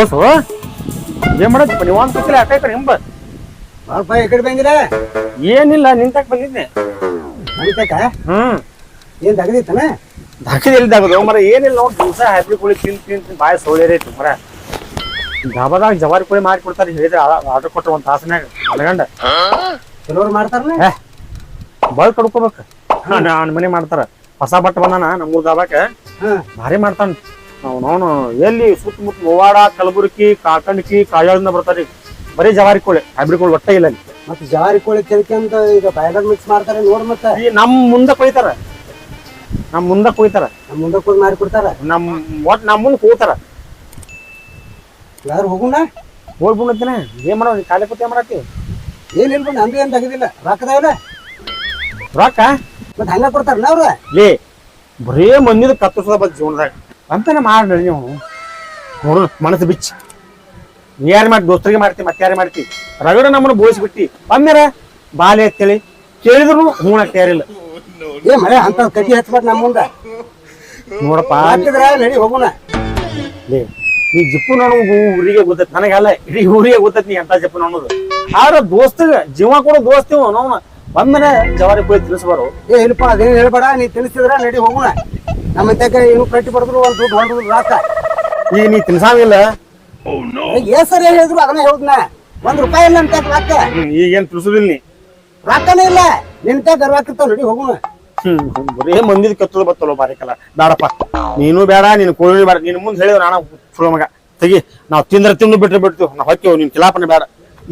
Bus ಏನ್ ಮಾಡಪ್ಪ ನೀವು ಅಂತ ಕೂತಿಲ್ಲ ಯಾಕೆ ಹಿಂಬ? ಈ ಕಡೆ ಬಂದಿರ? ಏನಿಲ್ಲ ನಿಂತಕ್ಕೆ ಬಂದಿದ್ದೆ. ನಡಿತಕ ಹ್ಮ್. ಏನ್ ತಗದಿತ್ತನ? ದಾಖಲೆ ಎಲ್ಲಿದಾಗದು ಮರ ಏನಿಲ್ಲ ನೋಡಿ ದಿವಸ ಹ್ಯಾಪಿ ಕೋಳಿ ತಿನ್ ತಿನ್ ಬಾಯ ಸೋಳ್ಯರೈತಿ ಮರ. ಡಾಬಾದಾಗ ಜವಾರಿ ಕೋಳಿ ಮಾಡಿ ಕೊಡ್ತಾರೆ ಹೇಳಿದ್ರೆ ಆರ್ಡರ್ ಕೊಟ್ರು ಒಂದ್ ತಾಸನ್ಯಾಗ ಅಳಗಂಡ ಕೆಲವ್ರು ಮಾಡ್ತಾರನ? ಏ ಬಾಳ್ ಕಡ್ಕೋಬೇಕು. ನಾನು ಮನೆ ಮಾಡ್ತಾರ. ಹೊಸ ಬಟ್ ಬಂದಾನ ನಮ್ಮೂರ್ ದಾಬಾಕ ಭಾರಿ ಮಾಡ್ತಾನ. ಅವನವನು ಎಲ್ಲಿ ಸುತ್ತಮುತ್ತ ಗೋವಾಡ ಕಲಬುರಗಿ ಕಾಕಂಡಿ ಕಾಯಾಳದಿಂದ ಬರ್ತಾರೆ ಬರೀ ಜವಾರಿ ಕೋಳಿ ಹೈಬ್ರಿಡ್ ಕೋಳಿ ಒಟ್ಟ ಇಲ್ಲ ಮತ್ತೆ ಜವಾರಿ ಜಾರಿ ಕೋಳಿ ತಿಳ್ಕೊಂತ ಈಗ ಬಾಯ್ದಾಗ ಮಿಕ್ಸ್ ಮಾಡ್ತಾರೆ ನೋಡ್ ಮತ್ತೆ. ಈ ನಮ್ ಮುಂದೆ ಕೊಯ್ತಾರ ನಮ್ ಮುಂದೆ ಕೊಯ್ತಾರ ನಮ್ ಮುಂದೆ ಕೊಯ್ ಮಾರಿ ಕೊಡ್ತಾರ. ನಮ್ ಒಟ್ ನಮ್ ಮುಂದೆ ಕೂತಾರ. ಯಾರು ಹೋಗುಣ ಹೋಗ್ಬಿಡ್ತೀನಿ ಏನ್ ಮಾಡೋ ನೀ ಕಾಲೇ ಕೂತಿ ಏನ್ ಮಾಡತ್ತಿ? ಏನ್ ಇಲ್ಬ ನಂದು ಏನ್ ತಗದಿಲ್ಲ. ರೊಕ್ಕದಾವಲ್ಲ ರೊಕ್ಕ? ಮತ್ತೆ ಹಂಗ ಕೊಡ್ತಾರ ಅವ್ರ? ಲೇ ಬರೇ ಮಂದಿದ ಕತ್ತರ್ಸದ ಬಂದ್ ಜೀವನದಾಗ. ಅಂತಾನೆ ಮಾಡ್ರಿ ನೀವು ನೋಡು ಮನಸ್ಸು ಬಿಚ್ಚಿ. ನೀ ಯಾರು ಮಾಡಿ ದೋಸ್ತರಿಗೆ ಮಾಡ್ತಿ ಮತ್ತೆ ಯಾರು ಮಾಡ್ತಿ? ರಗಡ ನಮ್ಮನ್ನು ಬೋಳಿಸ್ಬಿಟ್ಟಿ ಒಮ್ಮೆರ ಬಾಲೆ ಅಂತೇಳಿ ಕೇಳಿದ್ರು ಹೂಣ ತಯಾರಿಲ್ಲ. ಏ ಮಳೆ ಅಂತ ಕಟ್ಟಿ ಹಚ್ಬಾರ್ದು ನಮ್ಮ ಮುಂದ. ನೋಡಪ್ಪ. ಹಾಕಿದ್ರ ನಡಿ ಹೋಗೋಣ. ಲೇ ನೀ ಜಿಪ್ಪು ನನಗೆ ಊರಿಗೆ ಗೊತ್ತೈತಿ ನನಗಲ್ಲ ಇಡೀ ಊರಿಗೆ ಗೊತ್ತೈತಿ ನೀ ಎಂತ ಜಿಪ್ಪು ಅನ್ನೋದು ಆದ್ರ ದೋಸ್ತಗ ಜೀವ ಕೂಡ ದೋಸ್ತಿವ ನಾವು ಬಂದ್ರೆ ಜವಾರಿ ಪೋಯ್ ತಿಳಿಸ್ಬಾರು ಏ ಇಲ್ಪ ಅದೇನು ಹೇಳ್ಬೇಡ. ನೀ ತಿಳಿಸಿದ್ರ ನಡಿ ಹೋಗುಣ. ನಮ್ಮ ಏನು ಕಟ್ಟಿ ಬಡದ್ರು ಒಂದು ದುಡ್ಡು ಹೊಡೆದ್ರು ರೊಕ್ಕ ಈಗ ನೀ ತಿನ್ಸಂಗಿಲ್ಲ ಏ ಸರಿ ಹೇಳಿದ್ರು ಅದನ್ನ ಹೇಳುದ್ನ. ಒಂದ್ ರೂಪಾಯಿ ಇಲ್ಲ ಅಂತ ರೊಕ್ಕ ಈಗೇನ್ ತಿಳ್ಸುದಿಲ್ಲ ನೀ. ರಾಕನೇ ಇಲ್ಲ. ನಿನ್ ತಕ ರೆಡಿ ಇರ್ತಾವ ನಡಿ ಹೋಗುಣ. ಹ್ಮ್ ಬರೇ ಮಂದಿದ ಕತ್ತದ ಬತ್ತಲ್ಲ ಬಾರಿಕಲ್ಲ ಬೇಡಪ್ಪ. ನೀನು ಬೇಡ ನೀನು ಕೋಳಿ ಬೇಡ. ನಿನ್ ಮುಂದೆ ಹೇಳಿದ್ರು ನಾನು ಸುಳ್ಳ ಮಗ. ತೆಗಿ. ನಾವು ತಿಂದ್ರೆ ತಿಂದು ಬಿಟ್ರೆ ಬಿಡ್ತೀವಿ ನಾವು ಹೊಕ್ಕಿವ್ ನಿನ್ ಕಿಲಾಪನೆ ಬೇಡ.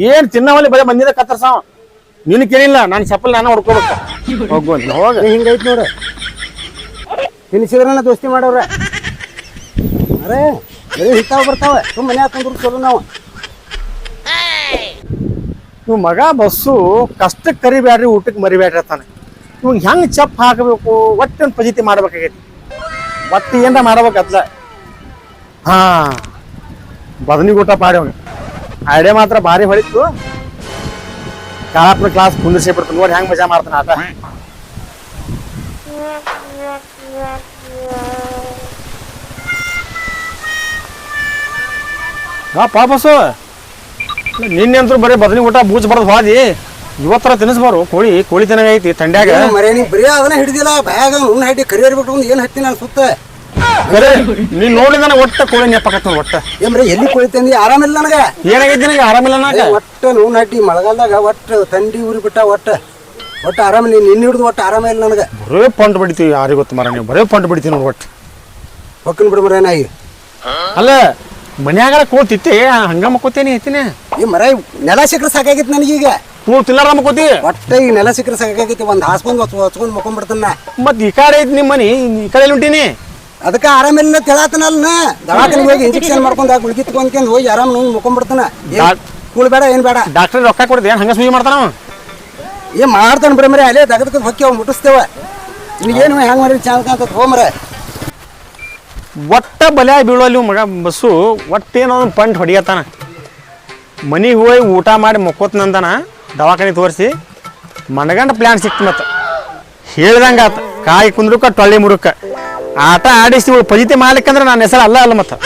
ಏನ್ ತಿನ್ನವಲ್ಲಿ ಬರೀ ಮಂದಿದ ಕತ್ತರ್ಸಾವ? ನಿನ್ ಕೇಳಿಲ್ಲ ನಾನು ಚಪ್ಪಲ್ ನಾನು ಹೊಡ್ಕೋಬೇಕು. ಹೋಗ್ಬೋದು ಅಂತ. ಹೋಗ. ಹಿಂಗೈತ್ ನೋಡು. ತಿನ್ಸಿದ್ರನ ದೋಸ್ತಿ ಮಾಡವ್ರ ಅರೇ, ಬರೀ ಹಿತಾವ ಬರ್ತಾವೆ. ಮನೆ ಹಾಕೊಂಡ್ರು ಚಲೋ ನಾವು. ಇವ್ ಮಗ ಬಸ್ಸು ಕಷ್ಟಕ್ಕೆ ಕರಿಬ್ಯಾಡ್ರಿ ಊಟಕ್ಕೆ ಮರಿಬ್ಯಾಡ್ರಿ ತಾನೆ ಇವ್ಗೆ ಹೆಂಗೆ ಚಪ್ ಹಾಕಬೇಕು ಒಟ್ಟೊಂದು ಪಜಿತಿ ಮಾಡ್ಬೇಕಾಗೈತಿ. ಒಟ್ಟು ಮಾಡಬೇಕು ಮಾಡ್ಬೇಕದ್ಲ ಹಾ, ಬದನಿ ಊಟ ಅವ್ನು ಐಡಿಯಾ ಮಾತ್ರ ಭಾರಿ ಹೊಳಿತು ಕಾಳಪ್ಪನ ಕ್ಲಾಸ್ ಕುಂದಿರ್ಸಿ ಬಿಡ್ತಾನೆ ನೋಡಿ ಹೆಂಗೆ ಮಜಾ ಮಾಡ್ತಾನೆ ಆಟ. ಹಾ ಪಾ ಬಸ್ಸು ನಿನ್ನೆ ಅಂತೂ ಬರೀ ಬದನಿ ಊಟ ಬೂಚ್ ಬರೋದು ಬಾದಿ ಇವತ್ತರ ತಿನ್ನಿಸ್ಬಾರು ಕೋಳಿ ಕೋಳಿ ತಿನ್ನಗೈತಿ ತಂಡ್ಯಾಗ. ಮರೇ ನೀ ಬರೀ ಅದನ್ನ ಹಿಡಿದಿಲ್ಲ. ಬ್ಯಾಗ ಉಣ್ಣ ಹಟ್ಟಿ ಕರಿಯರ್ ಬಿಟ್ಟು ಒಂದು ಏನ್ ಹತ್ತಿ ನಾನು ಸುತ್ತ? ಬರೇ ನೀನ್ ನೋಡಿದ ಒಟ್ಟ ಕೋಳಿ ನೆಪ್ಪ ಒಟ್ಟ. ಏನ್ರಿ ಎಲ್ಲಿ ಎಲ್ಲಿ ಕುಳಿತಂದಿ ಆರಾಮಿಲ್ಲ ನನಗ? ಏನಾಗೈತಿ ನನಗೆ? ಆರಾಮಿಲ್ಲ ನನಗೆ? ಒಟ್ಟ ನೂನ್ ಹಟ್ಟಿ ಮಳೆಗಾಲದಾಗ ಒಟ್ಟ ತಂಡಿ ಉರಿ ಬಿಟ್ಟ ಒಟ್ಟ. ಒಟ್ಟು ಆರಾಮ ನೀನು ನಿನ್ನ ಹಿಡಿದು ಒಟ್ಟು ಆರಾಮ ಇಲ್ಲ ನನಗೆ. ಬರೇ ಪಂಡ್ ಬಿಡ್ತೀವಿ ಯಾರಿಗೆ ಗೊತ್ತು ಮರ ನೀವು ಬರೇ ಪಂಡ್ ಬಿಡ್ತೀವಿ ನೋಡಿ ಒಟ್ಟು. ಹೊಕ್ಕನ್ ಬಿಡು ಮರ ನಾಯಿ. ಅಲ್ಲ ಮನ್ಯಾಗಾರ ಕೂತಿತ್ತೆ ಹಂಗ ಮಕ್ಕೋತೇನಿ ಐತಿನೇ? ಈ ಮರ ನೆಲ ಸಿಕ್ಕರೆ ಸಾಕಾಗಿತ್ತು ನನಗೀಗ ನೀವು ತಿಲ್ಲಾರ ಮಕ್ಕೋತಿ? ಒಟ್ಟ ಈಗ ನೆಲ ಸಿಕ್ಕರೆ ಸಾಕಾಗೈತಿ ಒಂದ್ ಹಾಸ್ಕೊಂಡ್ ಹೊಚ್ಕೊಂಡು ಮಕ್ಕೊಂಡ್ಬಿಡ್ತಾನ ಮತ್ತೆ ಈ ಕಡೆ ಐತಿ ನಿಮ್ಮ ಮನೆ ಈ ಕಡೆ ಉಂಟೀನಿ? ಅದಕ್ಕೆ ಆರಾಮಿಲ್ಲ ತಿಳಾತನಲ್ಲ ದವಾಖಾನೆ ಹೋಗಿ ಇಂಜೆಕ್ಷನ್ ಮಾಡ್ಕೊಂಡ್ ಗುಳಿಗೆ ತಗೊಂಡ್ಕೊಂಡು ಹೋಗಿ ಆರಾಮ್ ನೋಡಿ ಮುಕೊಂಡ್ಬಿಡ್ತಾನ ಡಾಕ್- ಕೂಳ್ ಬೇಡ ಏನ್ ಬೇಡ. ಡಾಕ್ಟರ್ ರೊಕ್ಕ ಕೊಡ್ದೆ ಹಂಗ ಸುಯಿ ಮಾಡ್ತಾನ? ಏನ್ ಮಾಡ್ತಾನೆ ಬರೀ ಮರಿ ಅಲ್ಲೇ ದಗದಕ್ಕೆ ಹೊಕ್ಕಿ ಮುಟ್ಟಿಸ್ತೇವ. ನಿನಗೇನು ಹೆಂಗೆ ಮಾಡಿ ಚಾನ್ಸ್ ಅಂತ ಹೋಮರೆ ಒಟ್ಟ ಬಲೆ ಬೀಳೋಲ್ಲಿ ಮಗ ಬಸ್ಸು ಒಟ್ಟೇನೋ ಒಂದು ಪಂಟ್ ಹೊಡಿಯತ್ತಾನ. ಮನೆ ಹೋಗಿ ಊಟ ಮಾಡಿ ಮೊಕ್ಕೋತ್ನಂದನ ದವಾಖಾನೆ ತೋರಿಸಿ ಮನಗಂಡ ಪ್ಲ್ಯಾನ್ ಸಿಕ್ತು ಮತ್ತೆ ಹೇಳ್ದಂಗೆ ಆತ ಕಾಯಿ ಕುಂದ್ರಕ್ಕ ಟೊಳ್ಳಿ ಮುರುಕ. ಆಟ ಆಡಿಸಿ ಇವಳು ಪಜಿತಿ ಮಾಡ್ಲಿಕ್ಕಂದ್ರೆ ನನ್ನ ಹೆಸರು ಅಲ್ಲ ಅಲ್ಲ ಮತ್ತೆ.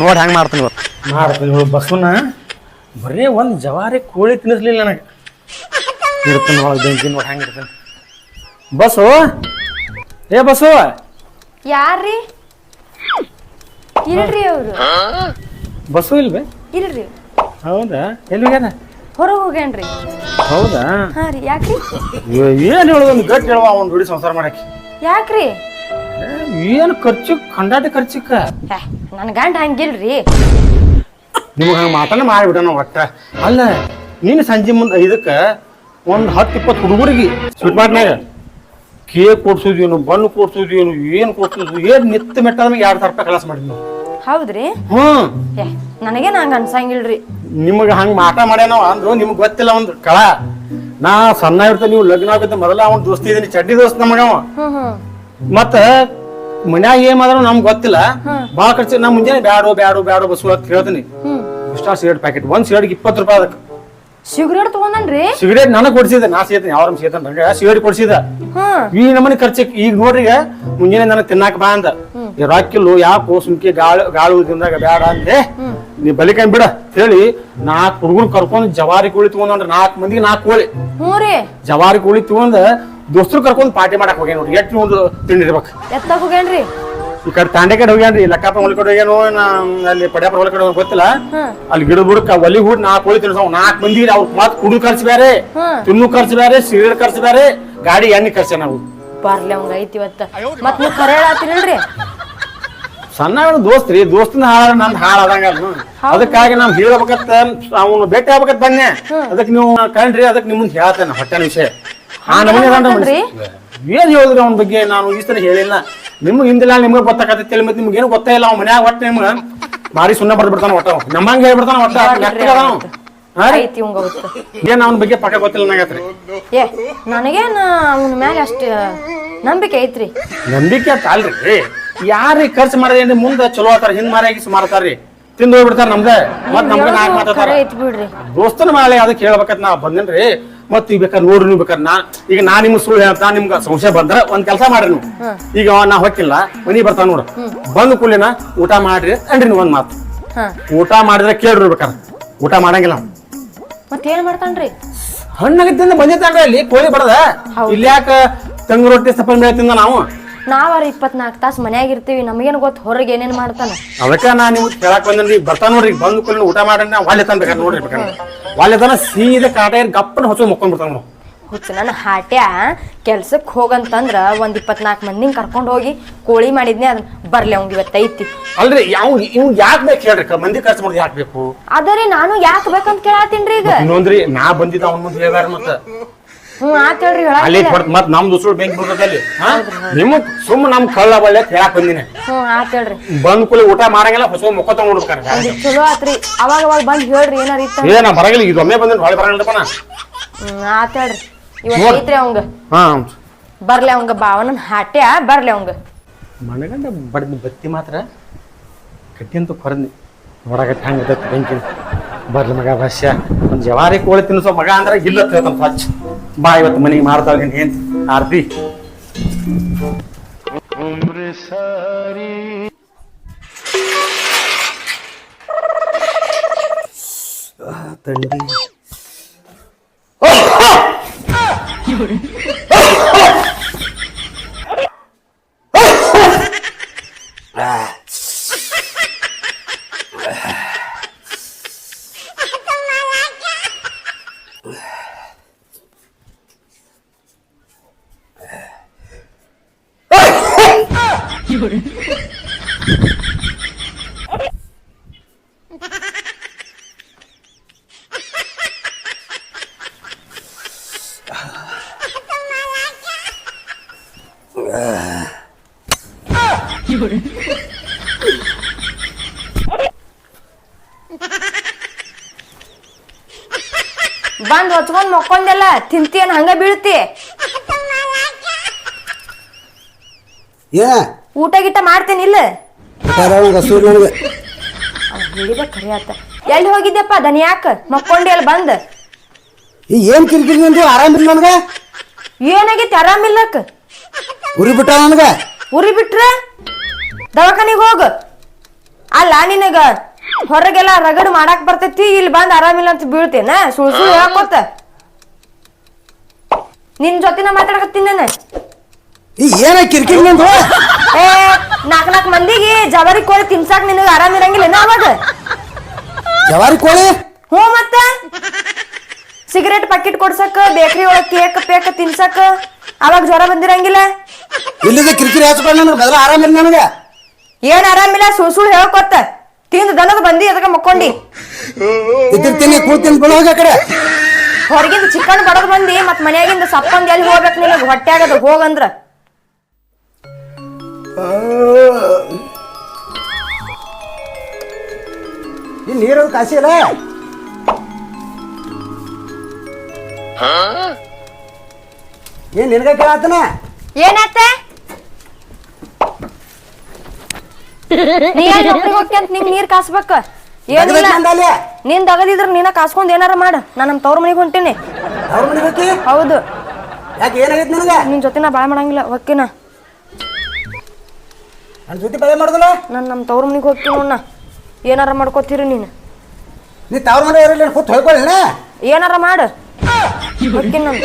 ನೋಡಿ ಹೆಂಗೆ ಮಾಡ್ತೀನಿ ಇವತ್ತು ಮಾಡ್ತೀನಿ ಇವಳು ಬಸ್ಸುನ ಬರೀ ಒಂದು ಜವಾರಿ ಕೋಳಿ ತಿನ್ನಿಸ್ಲಿಲ್ಲ ನನಗೆ. ಇರ್ತಾನೆ ಒಳಗೆ ಬೆಂಕಿ ನೋಡಿ ಹೆಂಗೆ ಇರ್ತಾನೆ. ಬಸ್ಸು? ಏ ಬಸ್ಸು? ಯಾರ್ರಿ? ಇಲ್ರಿ ಅವ್ರು. ಬಸ್ಸು ಇಲ್ವೇ? ಇಲ್ರಿ. ಹೌದಾ? ಎಲ್ಲಿ ಹೋಗ್ಯಾನ ಹೊರಗೆ ಹೋಗ್ಯಾನ್ರಿ. ಹೌದಾ? ಹಾ ರೀ ಯಾಕ್ರಿ? ಏನು ಹೇಳೋದು ಒಂದು ಗಟ್ಟಿ ಹೇಳುವ ಅವ್ನು ದುಡಿ ಸಂಸಾರ ಮಾಡಕ್ಕೆ? ಯಾಕ್ರಿ? ಏನು ಖರ್ಚು ಖಂಡಾಟ ಖರ್ಚಿಕ್ಕ? ಹೇ ನನ್ನ ಗಂಡ ಹಂಗಿಲ್ರಿ. ನಿಮಗೆ ಹಂಗೆ ಮಾತನ್ನ ಮಾಡಿಬಿಡೋಣ ಒಟ್ಟ. ಅಲ್ಲ ನೀನು ಸಂಜೆ ಮುಂದೆ ಐದಕ್ಕೆ ಒಂದು ಹತ್ತು ಇಪ್ಪತ್ತು ಹುಡುಗರಿಗೆ. ಸ್ವೀಟ್ ಮಾಡ್ನಾಗ ಕೇಕ್ ಕೊಡ್ಸೋದೇನು ಬಣ್ಣ ಕೊಡ್ಸೋದೇನು ಏನು ಕೊಡ್ಸೋದು ಏನು ನಿತ್ತ ಮೆಟ್ಟ ನಮಗೆ ಎರಡು ಸಾವಿರ ರೂಪಾಯಿ ಕಲಾಸ ಮಾಡಿದ್ವಿ ಹೌದ್ರಿ? ಹ್ಞೂ. ನನಗೆ ನನಗೇನು ಹಂಗ ಅನ್ಸಂಗಿಲ್ರಿ. ನಿಮಗೆ ಹಂಗೆ ಮಾಟ ಮಾಡ್ಯಾನೋ ಅಂದ್ರು ನಿಮ್ಗೆ ಗೊತ್ತಿಲ್ಲ ಒಂದು ಕಳ. ನಾ ಸಣ್ಣ ಇರ್ತ ನೀವು ಲಗ್ನ ಆಗುತ್ತೆ ಮೊದಲ ಅವ್ನ ದೋಸ್ತಿ ಇದೀನಿ ಚಡ್ಡಿ ದೋಸ್ತ ನಮಗವ ಹ್ಮ್ ಹ್ಮ್. ಮತ್ತ ಮನ್ಯಾಗ ಏನ್ ಮಾಡಿದ್ರು ನಮ್ಗೆ ಗೊತ್ತಿಲ್ಲ. ಭಾಳ ಖರ್ಚು ನಮ್ ಮುಂಜಾನೆ ಬ್ಯಾಡೋ ಬ್ಯಾಡೋ ಬ್ಯಾಡೋ ಬಸ್ಸು ಅಂತ ಹೇಳ್ತೀನಿ ಹ್ಮ್. ಇಷ್ಟ ಸಿಗರೇಟ್ ಪ್ಯಾಕೆಟ್ ಒಂದ್ ಸಿಗರೇಟ್ ಇಪ್ಪತ್ತು ರೂಪಾಯಿ ಅದಕ್ಕೆ. ಸಿಗರೇಟ್ ತಗೊಂಡನ್ರಿ? ಸಿಗರೇಟ್ ನನಗೆ ಕೊಡ್ಸಿದ ನಾ ಸೇತ ಯಾವ ಸೇತನ್ ಬಂದ್ರೆ ಸಿಗರೇಟ್ ಕೊಡ್ಸಿದ ಈ ನಮ್ಮನೆ ಖರ್ಚಿಗೆ ಈಗ ನೋಡ್ರಿ ಮುಂಜಾನೆ ನನಗೆ ತಿನ್ನಾಕ ಬಾ ಅಂದ. ರಾಕಿಲ್ಲು ಯಾಕೋ ಸುಮ್ಕೆ ಗಾಳು ಗಾಳು ತಿಂದಾಗ ಬೇಡ ಅಂದ್ರೆ ನೀ ಬಲಿಕನ್ ಬಿಡ. ಹೇಳಿ ನಾಲ್ಕು ಹುಡುಗರು ಕರ್ಕೊಂಡು ಜವಾರಿ ಕೋಳಿ ತಗೊಂಡ್ರೆ ನಾಲ್ಕು ಮಂದಿಗೆ ನಾಲ್ಕು ಕೋಳಿ. ಜವಾರಿ ಕೋಳಿ ತಗೊಂಡ್ ದೋಸ್ತರು ಕರ್ಕೊಂಡು ಪಾರ್ಟಿ ಮಾಡಕ್ ಹೋಗ್ಯಾನ ನೋಡ್ರಿ. ಎಷ್ಟು ಒಂದು ತಿಂಡಿ ಇರ್ಬೇಕು? ಎತ್ತಾಗ ಹೋಗ್ಯಾನ್ರಿ. ಈ ಕಡೆ ತಾಂಡೆ ಕಡೆ ಹೋಗ್ಯಾನ್ರಿ ಲಕ್ಕಪ್ಪ ಹೊಲ ಕಡೆ ಹೋಗ್ಯಾನೋ ನಾ ಅಲ್ಲಿ ಪಡ್ಯಾಪುರ ಹೊಲ ಕಡೆ ಹೋಗ್ಯಾನೋ ಗೊತ್ತಿಲ್ಲ. ಅಲ್ಲಿ ಗಿಡ ಬುಡಕ್ಕ ಒಲಿ ಹೂಡ್ ನಾಲ್ಕು ಕೋಳಿ ತಿನ್ಸವ್ ನಾಲ್ಕು ಮಂದಿ ಅವ್ರ ಮಾತು ಕುಡು ಖರ್ಚು ಬೇರೆ ತಿನ್ನು ಖರ್ಚು ಬೇರೆ ಸಿಗರೇಟ್ ಖರ್ಚು ಬೇರೆ ಗಾಡಿ ಎಣ್ಣೆ ಖರ್ಚು ನಾವು. ಬರ್ಲಿ ಅವಂಗ ಐತಿ ಇವತ್ತ. ಮತ್ ನೀವ್ ಕರೆ ಹೇಳತ್ತೀರಲ್ರಿ ಸಣ್ಣ ದೋಸ್ತ್ರಿ ದೋಸ್ತನ ಹಾಳ ನಂದ್ ಹಾಳಾದಂಗ ಅದಕ್ಕಾಗಿ ನಾವ್ ಹೇಳ್ಬೇಕತ್ತ ಅವ್ನು ಭೇಟಿ ಆಗ್ಬೇಕತ್ ಬನ್ನೆ. ಅದಕ್ ನೀವು ಕಂಡ್ರಿ ಅದಕ್ಕೆ ಮುಂದೆ ಹೇಳ್ತೇನೆ ಹೊಟ್ಟೆ ವಿಷಯ. ಆ ನಮೂನೆ ಏನ್ ಹೇಳಿದ್ರಿ ಅವನ ಬಗ್ಗೆ? ನಾನು ಈ ಸಲ ಹೇಳಿಲ್ಲ. ನಿಮ್ಗೆ ಹಿಂದಿಲ್ಲ ನಿಮ್ಗೆ ಗೊತ್ತಾಗತ್ತೆ ಮತ್ತೆ ನಿಮ್ಗೆ ಏನು ಗೊತ್ತೇ ಇಲ್ಲ ಅವ್ ಮನ್ಯಾಗ ಒಟ್ಟು ನಿಮ್ಗೆ ಭಾರಿ ಸುಣ್ಣ ಬರ್ಬಿಡ್ತಾನ ಒಟ್ಟ. ನಮ್ಮಂಗ್ ಹೇಳ್ಬಿಡ್ತಾನ ಒಟ್ಟ? ಐತಿ ಇವಂಗ ಅವತ್ತು ಏನ್ ಅವನ ಬಗ್ಗೆ ಪಕ್ಕ ಗೊತ್ತಿಲ್ಲ ನನಗತ್ರಿ ಏ ನನಗೇನ ಅವನ ಮ್ಯಾಗ ಅಷ್ಟ ನಂಬಿಕೆ ಐತ್ರಿ. ನಂಬಿಕೆ ಅಲ್ರಿ. ಯಾರಿ ಖರ್ಚು ಮಾಡೋದೇನ್ರಿ? ಮುಂದೆ ಚಲೋ ಆತಾರ ಹಿಂದ್ ಮಾರಾಗಿ ಸುಮಾರತಾರ್ರಿ ತಿಂದು ಹೋಗ್ಬಿಡ್ತಾರ ನಮ್ದ. ಮತ್ ನಮ್ಗೆ ನಾಲ್ಕು ಮಾತಾಡ್ತಾರ. ಐತಿ ಬಿಡ್ರಿ ದೋಸ್ತನ ಮೇಲೆ ಅದಕ್ಕೆ ಹೇಳ್ಬೇಕಂತ ನಾ ಬಂದೇನ್ರಿ. ಮತ್ ಈಗ ಬೇಕಾದ್ರೆ ನೋಡ್ರಿ ನೀವು ಬೇಕಾದ್ರೆ ನಾ ಈಗ ನಾ ನಿಮ್ಗೆ ಸುಳ್ಳು ಹೇಳ್ತಾ ನಿಮ್ಗೆ ಸಂಶಯ ಬಂದ್ರ ಒಂದ್ ಕೆಲಸ ಮಾಡ್ರಿ ನೀವು. ಈಗ ಅವ ನಾ ಹೊಕ್ಕಿಲ್ಲ ಮನಿ ಬರ್ತಾನ ನೋಡು. ಬಂದು ಕೂಲಿನ ಊಟ ಮಾಡ್ರಿ ಅನ್ರಿ ನೀವು ಒಂದ್ ಮಾತು. ಊಟ ಮಾಡಿದ್ರೆ ಕೇಳ್ರಿ ಬೇಕಾರೆ. ಊಟ ಮಾಡಂಗಿಲ್ಲ. ಮತ್ ಏನ್ ಮಾಡ್ತಾನ್ರಿ? ಹಣ್ಣಾಗಿದ್ದಿಂದ ಅಲ್ಲಿ ಕೋಳಿ ಬಡದ. ಇಲ್ಲಿ ಯಾಕ ತಂಗು ರೊಟ್ಟಿ ಸಪ್ಪಲ್ ಮೇಲೆ ತಿಂದ ನಾವು? ನಾವಾರ ಇಪ್ಪತ್ನಾಲ್ಕು ತಾಸು ಮನ್ಯಾಗ ಇರ್ತೀವಿ ನಮಗೇನು ಗೊತ್ತು ಹೊರಗೆ ಏನೇನ್ ಮಾಡ್ತಾನ. ಅದಕ್ಕ ನಾ ನಿಮ್ಗೆ ಕೇಳಕ್ ಬಂದನ್ರಿ ಬರ್ತಾ ನೋಡ್ರಿ ಬಂದು ಕೂಲಿನ ಊಟ ಮಾಡಿ ನಾ ವಾಲೆ ತನ ಬೇಕಾದ್ರೆ ನೋಡ್ರಿ ಬೇಕಾದ್ರೆ ವಾಲೆ ತನ ಸೀದ ಕಾಟ ಗಪ್ಪನ ಹೊಸ ಮುಕ್ಕೊಂಡ್ ಬಿಡ್ತಾನ ನಾವು ಹುಚ್ಚ ನನ್ನ ಹಾಟ್ಯ ಕೆಲ್ಸಕ್ಕೆ ಹೋಗಂತಂದ್ರ ಒಂದ್ ಇಪ್ಪತ್ನಾಲ್ಕು ಮಂದಿ ಕರ್ಕೊಂಡು ಹೋಗಿ ಕೋಳಿ ಮಾಡಿದ್ನೆ ಅದನ್ನ ಬರ್ಲಿ ಅವಂಗ ಇವತ್ತೈತಿ ಅಲ್ರಿ ಯಾವ ಇವ್ ಯಾಕ್ ಬೇಕು ಹೇಳ್ರಿ ಕ- ಮಂದಿ ಖರ್ಚು ಮಾಡೋದು ಯಾಕ್ ಬೇಕು? ಅದರಿ ನಾನು ಯಾಕ್ ಬೇಕಂತ ಕೇಳತ್ತೀನ್ರಿ ಈಗ. ಇನ್ನೊಂದ್ರಿ ನಾ ಬಂದಿದ್ದ ಅವ್ನ ಮುಂದೆ ಹೇಳ್ಬಾರ ಮತ್ತ. ಹ್ಞೂ ಆತ್ ಹೇಳ್ರಿ ಅಲ್ಲಿ ಹೇಳತ್ತಿಲ್ಲ ಹೊಡ್ತ್ ಮತ್ ನಮ್ ದುಸ್ರು ಬೆಂಕಿ ಬಿಡ್ತದಲ್ಲಿ ನಿಮಗ್ ಸುಮ್ ನಮ್ ಕಳ್ಳ ಬಳ್ಳೆ ಹೇಳಕ್ ಬಂದಿನಿ. ಹ್ಞೂ ಆತ್ ಹೇಳ್ರಿ. ಬಂದ್ ಕೂಲಿ ಊಟ ಮಾಡಂಗಿಲ್ಲ ಹೊಸ ಮುಖ ತಗೊಂಡ್ಬಿಡ್ತಾರೆ ಒಂದಿಟ್ ಚಲೋ ಆತ್ರಿ. ಅವಾಗ ಅವಾಗ ಬಂದ್ ಹೇಳ್ರಿ ಏನಾರ ಇತ್ತ ಏ ನಾ ಬರಂಗಿಲ್ಲ ಇದು ಒಮ್ಮೆ ಬಂದ್ರೆ ಹೊಳೆ ಬರಂಗಿಲ್ಲಪ್ಪ ನಾ ಹ್ಮ್ ಆತ್ ಹೇಳ್ರಿ. ಇವತ್ತು ನೋಡ್. ಐತ್ರಿ ಅವಂಗ. ಹಾ. ಬರ್ಲಿ ಅವಂಗ ಭಾವನ ಹಾಟ್ಯ ಬರ್ಲಿ ಅವಂಗ. ಮನಗಂಡ ಬಡ್ದು ಬತ್ತಿ ಮಾತ್ರ ಕಟ್ಟಿ ಅಂತ ಕೊರದ್ನಿ. ನೋಡಕತ್ತೆ ಹಂಗ ಬೆಂಕಿ ಬರ್ಲಿ ಮಗ ಭಾಷ್ಯ. ಒಂದ್ ಜವಾರಿ ಕೋಳಿ ತಿನ್ನಿಸೋ ಮಗ ಅಂದ್ರೆ ಇಲ್ಲ ತಿಳ್ತಾನೆ ಸ್ವಚ್ಛ ಬಾ ಇವತ್ತು ಮನೆಗೆ ಮಾಡ್ತಾಳ ನೀನ್ ಏನ್ ಆರ್ತಿ ತಂಡಿ ಬಂದ್ ಹೊಚ್ಕೊಂಡ್ ಮಕ್ಕೊಂದೆಲ್ಲ ತಿಂತಿಯನ್ ಹಂಗ ಬೀಳ್ತಿ? ಏನ ಊಟ ಗೀಟ ಮಾಡ್ತೇನಿ ಇಲ್ಲ? ಹೇಳಿದ ಖರೆ ಆತ ಎಲ್ಲಿ ಹೋಗಿದ್ದೆಪ್ಪ ದನಿ ಯಾಕ? ಮಕ್ಕೊಂಡಿ ಅಲ್ಲಿ ಬಂದ್? ಏನ್ ಕಿರಿಕಿರಿ ನಿಂದು ಆರಾಮಿಲ್ಲ ನನಗೆ? ಏನಾಗೈತಿ ಆರಾಮಿಲ್ಲಕ್ ಉರಿ ಬಿಟ್ಟ ನನಗೆ? ಉರಿ ಬಿಟ್ರ? ದವಾಖಾನಿಗ್ ಹೋಗ. ಅಲ್ಲ ನಿನಗ ಹೊರಗೆಲ್ಲ ರಗಡ್ ಮಾಡಾಕ್ ಬರ್ತೈತಿ ಇಲ್ಲಿ ಬಂದ್ ಆರಾಮಿಲ್ಲ ಅಂತ ಬೀಳ್ತೇನ? ಸುಳ್ ಸುಳ್ ಹೇಳ್ಕೊತ ನಿನ್ ಜೊತೆನ ಮಾತಾಡಕತ್ತೀನಿ ನಾನು. ಏನ ಕಿರಿಕಿರಿ ನಿಂದು ಓ ನಾಕ್ ನಾಕ್ ಮಂದಿಗೆ ಜವಾರಿ ಕೋಳಿ ತಿನ್ಸಾಕ್ ನಿನಗ ಆರಾಮಿರಂಗಿಲ್ಲ ಏನ ಅವಾಗ? ಜವಾರಿ ಕೋಳಿ? ಹ್ಞೂ ಮತ್ತ. ಸಿಗರೇಟ್ ಪ್ಯಾಕೆಟ್ ಕೊಡ್ಸಕ್ ಬೇಕರಿ ಒಳಗ್ ಕೇಕ್ ಪೇಕ್ ತಿನ್ಸಕ್ ಅವಾಗ ಜ್ವರ ಬಂದಿರಂಗಿಲ್ಲ? ಇಲ್ಲಿದ ಕಿರಿಕಿರಿ ಹಚ್ಕೊಂಡು ನನಗೆ ಬದಲ ಆರಾಮಿಲ್ಲ ನನಗೆ. ಏನ್ ಆರಾಮಿಲ್ಲ ಸುಳ್ ಸುಳ್ ಹೇಳ್ಕೊತ್ತ ತಿಂದು ದನದ ಬಂದಿ ಅದಕ್ಕ ಮಕ್ಕೊಂಡಿ. ಇದ್ದಿರ್ತೀನಿ ಕೂತೀನಿ ಬಿಡು ಹೋಗಿ ಕಡೆ. ಹೊರಗಿಂದ ಚಿಕನ್ ಬಡದ್ ಬಂದಿ ಮತ್ ಮನ್ಯಾಗಿಂದ ಸಪ್ಪಂದ್ ಎಲ್ಲಿ ಹೋಗ್ಬೇಕು ನಿನಗೆ? ಹೊಟ್ಟೆ ಆಗದ ಹೋಗಂದ್ರ ಈ ನೀರು ಕಾಸಿ ಇಲ್ಲ ಏನ್ ನಿನಗ ಕೇಳತ್ತನ ಏನಾತ? ನೀ ಏನ್ ನೌಕರಿಗ್ ಹೋಗ್ತಿ ಅಂತ ನಿಂಗ್ ನೀರ್ ಕಾಸ್ಬೇಕ? ಏನಿಲ್ಲ. ಅಲ್ಲಿ? ನೀನ್ ದಗದಿದ್ರ ನೀನ ಕಾಸ್ಕೊಂಡ್ ಏನಾರ ಮಾಡ. ನಾ ನಮ್ ತವ್ರ ಮನಿಗ್ ಹೊಂಟೀನಿ. ಅವ್ರ ಮನೆ ಹೌದು. ಯಾಕೆ ಏನಾಗೈತಿ ನನಗೆ? ನಿನ್ ಜೊತೆ ನಾ ಬಾಳ ಮಾಡಂಗಿಲ್ಲ ಹೊಕ್ಕಿನ. ನನ್ನ ಜೊತೆ ಬೆಳೆ ಮಾಡುದಲ್ಲ? ನಾನು ನಮ್ಮ ತವ್ರ ಮನಿಗ್ ಹೋಗ್ತೀನಿ ಅಣ್ಣ ಏನಾರ ಮಾಡ್ಕೋತೀರಿ ನೀನು? ನೀ ತವ್ರ ಮನೆ ಇರಲಿ ಕೂತ್ ಹೋಯ್ಕೊಳ್ಳಿ ಏನಾರ ಮಾಡು. ಹೊಕ್ಕಿನ್ ನಾನು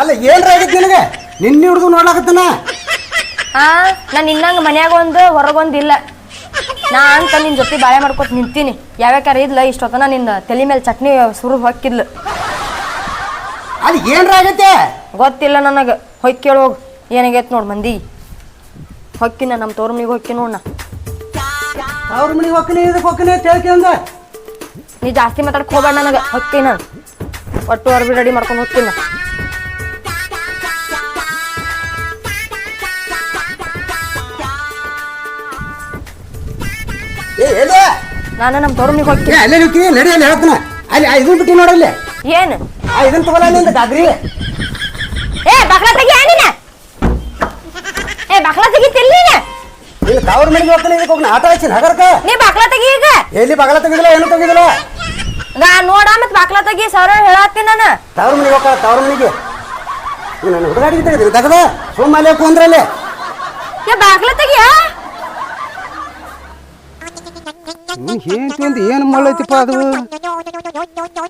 ಅಲ್ಲ ಏನ್ರ ಆಗೈತಿ ನಿನಗೆ? ನಿನ್ನೆ ಹಿಡಿದು ನೋಡ್ಲಾಕತ್ತನ? ಹಾ ನಾನು ಇನ್ನಂಗ ಮನ್ಯಾಗ ಒಂದು ಹೊರಗೊಂದು ಇಲ್ಲ. ನಾ ಅಂತ ನಿನ್ ಜೊತೆ ಬಾಳೆ ಮಾಡ್ಕೊತ ನಿಂತೀನಿ. ಯಾವ್ಯಾಕಾರ ಇದ್ಲ ಇಷ್ಟೊತ್ತನ ನಿನ್ನ ತಲೆ ಮೇಲೆ ಚಟ್ನಿ ಸುರು ಹಾಕಿದ್ಲು ಅದು ಏನ್ರ ಆಗತ್ತೆ ಗೊತ್ತಿಲ್ಲ ನನಗೆ. ಹೊಯ್ ಕೇಳೋಗ್ ಏನಾಗೈತೆ ನೋಡ್ ಮಂದಿ? ಹೊಕ್ಕಿನ ನಮ್ಮ ತೋರ್ ಮನಿಗೆ ಹೊಕ್ಕಿ ನೋಡ್ ಅವ್ರ ಮನೆಗೆ ಹೋಗ್ತೀನಿ ಇದಕ್ಕೆ ಹೋಗ್ತೀನಿ ಅಂತ ನೀ ಜಾಸ್ತಿ ಮಾತಾಡಕ್ ಹೋಗ್ಬೇಡ ನನಗೆ ಹೊಕ್ಕಿನ. ಒಟ್ಟು ಅರ್ಬಿ ರೆಡಿ ಮಾಡ್ಕೊಂಡು ಹೋಗ್ತೀನಿ. ನಾನು ನಮ್ಮ ತೋರ್ ಮನಿಗೆ ಹೊಕ್ಕಿ ಅಲ್ಲೇ ನುಕ್ಕಿ ನಡಿ ಅಲ್ಲಿ ಹೇಳ್ತಾನ. ಅಲ್ಲಿ ಇದು ಇದನ್ನ ಬಿಟ್ಟು ನೋಡಲ್ಲಿ ಏನು? ಇದನ್ನ ತಗೊಲ್ಲ ನಿಂದ ಗಾಗ್ರಿ ಏ ಬಕ್ರ ತೆಗಿ ನೀನ? ಏ ಬಾಕ್ಲ ತೆಗಿತಿಲ್ಲ ನೀನು ತವ್ರ ಮನೆಗೆ ಹೋಗ್ತಾನೆ ಇದಕ್ಕೆ ಹೋಗ್ನ ಆಟ ಹಚ್ಚಿನ ಹಗರ್ಕ ನೀ ಬಾಕ್ಲ ತೆಗಿ ಈಗ. ಎಲ್ಲಿ ಬಾಗಲ ತೆಗಿದಿಲ್ಲ ಏನು ತೆಗಿದಿಲ್ಲ? ನಾ ನೋಡ ಮತ್ ಬಾಕ್ಲ ತೆಗಿ ಸರ ಹೇಳತ್ತೀನಿ ನಾನು. ತವ್ರ ಮನೆಗೆ ಹೋಗ್ತಾಳ ತವ್ರ ಮನೆಗೆ. ನನ್ನ ನಾನು ಹುಡುಗಾಡಿಗೆ ತೆಗೆದಿರಿ ತಗದ. ಏ ಕುಂದ್ರಲ್ಲಿ. ಏ ಬಾಕ್ಲ ತೆಗಿಯ? ಏನ್ ತಿಂದು ಏನು ಮಳ್ಳೈತಿಪ್ಪ ಅದು?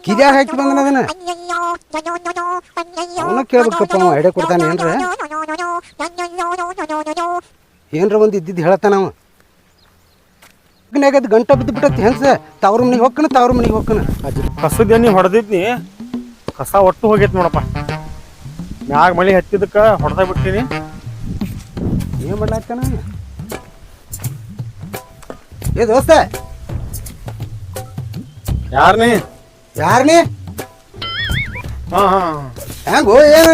ಕಿದ್ಯಾಗ ಹಾಕಿ ಬಂದನ ಅದನ್ನ? ಅವನ ಕೇಳ್ಬೇಕಪ್ಪ ಅವ ಎಡೆ ಕೊಡ್ತಾನೆ ಏನ್ರ? ಏನ್ರ ಒಂದು ಇದ್ದಿದ್ದು ಹೇಳತ್ತಾನ ಅವ. ಅದು ಗಂಟ ಬಿದ್ದು ಬಿಟ್ಟತಿ ಹೆಂಗ್ಸ? ತವ್ರ ಮನೆಗೆ ಹೋಗ್ಕನ ತವ್ರ ಮನೆಗೆ ಹೋಗ್ಕನ? ಕಸದ ಎಣ್ಣೆ ಹೊಡೆದಿದ್ನಿ ಕಸ ಒಟ್ಟು ಹೋಗೈತಿ ನೋಡಪ್ಪ. ಮ್ಯಾಗ ಮಳಿ ಹತ್ತಿದಕ್ಕೆ ಹೊಡೆದ ಬಿಟ್ಟಿನಿ. ಏನು ಮಾಡ್ಲಾತ್ತಾನ ಏ ದೋಸ್ತ. ಯಾರನೇ? ಯಾರನೇ? ಹಾ ಹಾ ಹೆಂಗೋ ಏನು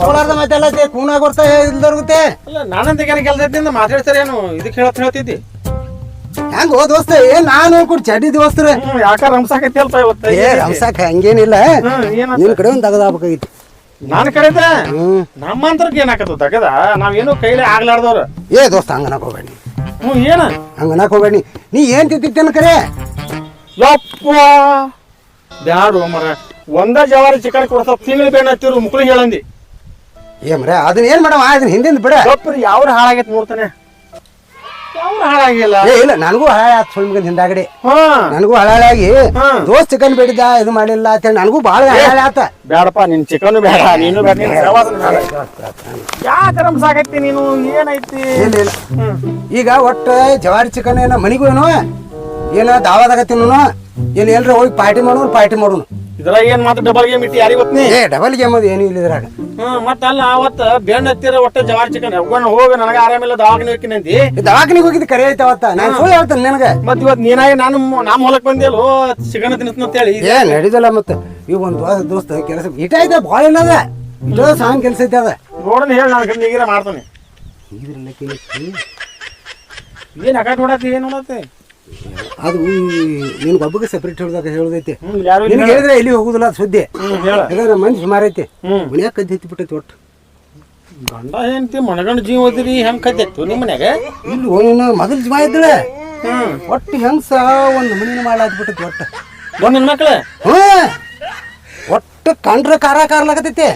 ಕೋಲಾರದ ಮಾತಾಡತ್ತೆ ಕೂನಾಗ ಬರ್ತಾ ಇಲ್ದೋರ್ಗುತ್ತೆ ಇಲ್ಲ ನಾನಂತ ಏನ ಕೆಲಸದಿಂದ ಮಾತಾಡ್ತಾರೆ ಏನು? ಇದಕ್ಕೆ ಹೇಳತ್ ಹೇಳ್ತಿದ್ದಿ. ಹೆಂಗೋ ದೋಸ್ತ ಏ ನಾನು ಕೂಡ ಚಡ್ಡಿ ದೋಸ್ತರ ಯಾಕ ರಂಸಾಕೈತಿ ಅಲ್ಪ ಇವತ್ತ ಏ ರಂಸಾಕ ಹಂಗೇನಿಲ್ಲ. ನಿನ್ ಕಡೆ ಒಂದು ತಗದಾಗಬೇಕಾಗಿತ್ತು ನಾನು ಕಡೆ ಹ್ಮ್. ನಮ್ಮಂತ್ರಕ್ಕೆ ಏನಾಕತ್ತು ತಗದ ನಾವೇನು ಕೈಲೇ ಆಗ್ಲಾರ್ದವ್ರು. ಏ ದೋಸ್ತ ಹಂಗನಕ್ ಹೋಗ್ಬೇಡಿ. ಹ್ಞೂ ಏನ? ಹೋಗ್ಬೇಡಿ. ನೀ ಏನ್ ತಿಂತಿತ್ತೇನ ಕರೆ? ಯಪ್ಪ! ಬ್ಯಾಡು ಮರ. ಒಂದ ಜವಾರಿ ಚಿಕನ್ ಕೊಡ್ಸ ತಿಂಗಳು ಬೇಡ ಹತ್ತಿರು ಮುಕ್ಳಿಗೆ ಹೇಳಂದಿ. ಏ ಮರ ಅದನ್ನ ಏನ್ ಮಾಡವ? ಅದನ್ನ ಹಿಂದಿಂದ ಬಿಡ. ಯಪ್ಪ ಯಾವ್ರ ಹಾಳಾಗೈತ್ ನೋಡ್ತಾನೆ. ಯಾವ್ರ ಹಾಳಾಗಿಲ್ಲ. ಏ ಇಲ್ಲ ನನಗೂ ಹಳೆ ಆತ್ ಸುಳ್ಳು ಮಗನ್ ಹಿಂದಾಗಡೆ. ಹಾ. ನನಗೂ ಹಳಾಳಾಗಿ ಹಾ. ದೋಸ್ತ್ ಚಿಕನ್ ಬಿಡಿದ ಇದು ಮಾಡಿಲ್ಲ ಅಂತೇಳಿ ನನಗೂ ಭಾಳ ಹಳೆ ಆತ. ಬ್ಯಾಡಪ್ಪ ನಿನ್ ಚಿಕನ್ ಬೇಡ ನೀನು ಬೇಡ ನಿನ್ ಸಹವಾಸನೂ ಬೇಡ. ಯಾಕೆ ರಂಸಾಕೈತಿ ನೀನು ಏನೈತಿ? ಇಲ್ಲ ಇಲ್ಲ. ಈಗ ಒಟ್ಟು ಜವಾರಿ ಚಿಕನ್ ಏನ ಮನಿಗೂ ಏನೋ ಏನ ದಾವಾದಾಗ ತಿನ್ನೋನು ಏನ್ ಎಲ್ರ ಹೋಗಿ ಪಾರ್ಟಿ ಮಾಡೋನು ಪಾರ್ಟಿ ಮಾಡೋನು. ಇದ್ರಾಗ ಏನ್ ಮಾತ್ರ ಡಬಲ್ ಗೇಮ್ ಇಟ್ಟಿ ಯಾರಿಗ್ ಏ ಡಬಲ್ ಗೇಮ್ ಅದು ಏನು ಇಲ್ಲ ಇದ್ರಾಗ. ಹ್ಮ್ ಮತ್ತ ಅಲ್ಲ ಅವತ್ತ ಬೆಣ್ಣ ಹತ್ತಿರ ಒಟ್ಟ ಜವಾರ್ ಚಿಕನ್ ಹೋಗೋಣ ಹೋಗ ನನಗ ಆರಾಮಿಲ್ಲ ದವಾಖಾನೆ ಹೋಗಿ ಈ ದವಾಖಾನಿಗೆ ಹೋಗಿದ್ದು ಕರೆ ಐತೆ ಅವತ್ತ. ನಾನು ಸುಳ್ಳು ಹೇಳ್ತೇನೆ ನಿನಗೆ. ಮತ್ ಇವತ್ ನೀನಾಗಿ ನಾನು ನಮ್ಮ ಹೊಲಕ್ ಬಂದಿಯಲ್ಲೋ ಚಿಕನ್ ತಿನ್ಸ್ನ ಅಂತ ಹೇಳಿ. ಏ ನಡೀದಲ್ಲ ಮತ್ತೆ. ಇವ್ ಒಂದು ದೋಸ್ತ ದೋಸ್ತ ಕೆಲಸ ಇಟ ಐತೆ ಭಾಳ ಏನದ ಸಾಂಗ್ ಕೆಲಸ ಐತೆ ಅದ. ನೋಡೋಣ ಹೇಳಿ ನಾನು ನೀಗಿರ ಮಾಡ್ತಾನೆ. ಇದ್ರಲ್ಲ ಏನ್ ಅಕಾಟ್ ನೋಡತ್ತಿ ಏನ್ ನೋಡತ್ತಿ ಅದು ನಿನ್ ಒಬ್ಬಗೆ ಸೆಪರೇಟ್ ಹೇಳ್ದಾಗ ಹೇಳೋದೈತಿ. ನಿನಗೆ ಹೇಳಿದ್ರೆ ಎಲ್ಲಿ ಹೋಗುದಿಲ್ಲ ಅದು ಸುದ್ದಿ. ಹೇಳ. ಯಾಕಂದ್ರೆ ಮಂದಿ ಸುಮಾರು ಐತೆ ಮನ್ಯಾಗ ಕದ್ದಿ ಎತ್ತಿ ಬಿಟ್ಟೈತಿ ಒಟ್ಟು. ಗಂಡ ಹೆಂಡತಿ ಮನಗಂಡ ಜೀವ ಓದಿರಿ ಹೆಂಗ್ ಕದ್ದಿತ್ತು ನಿಮ್ಮ ಮನ್ಯಾಗ? ಇಲ್ಲಿ ಏನು ಮೊದಲು ಜೀವ ಇದ್ದಳ. ಒಟ್ಟು ಹೆಂಗ್ಸ ಒಂದು ಮನಿನ ಮಾಡಾತ್ ಬಿಟ್ಟೈತಿ ಒಟ್ಟು. ಒಂದ್ ನಿನ್ ಮಕ್ಳ? ಹ್ಮ್. ಒಟ್ಟು ಕಂಡ್ರ ಕಾರ ಕಾರ್ಲಾಗತೈತಿ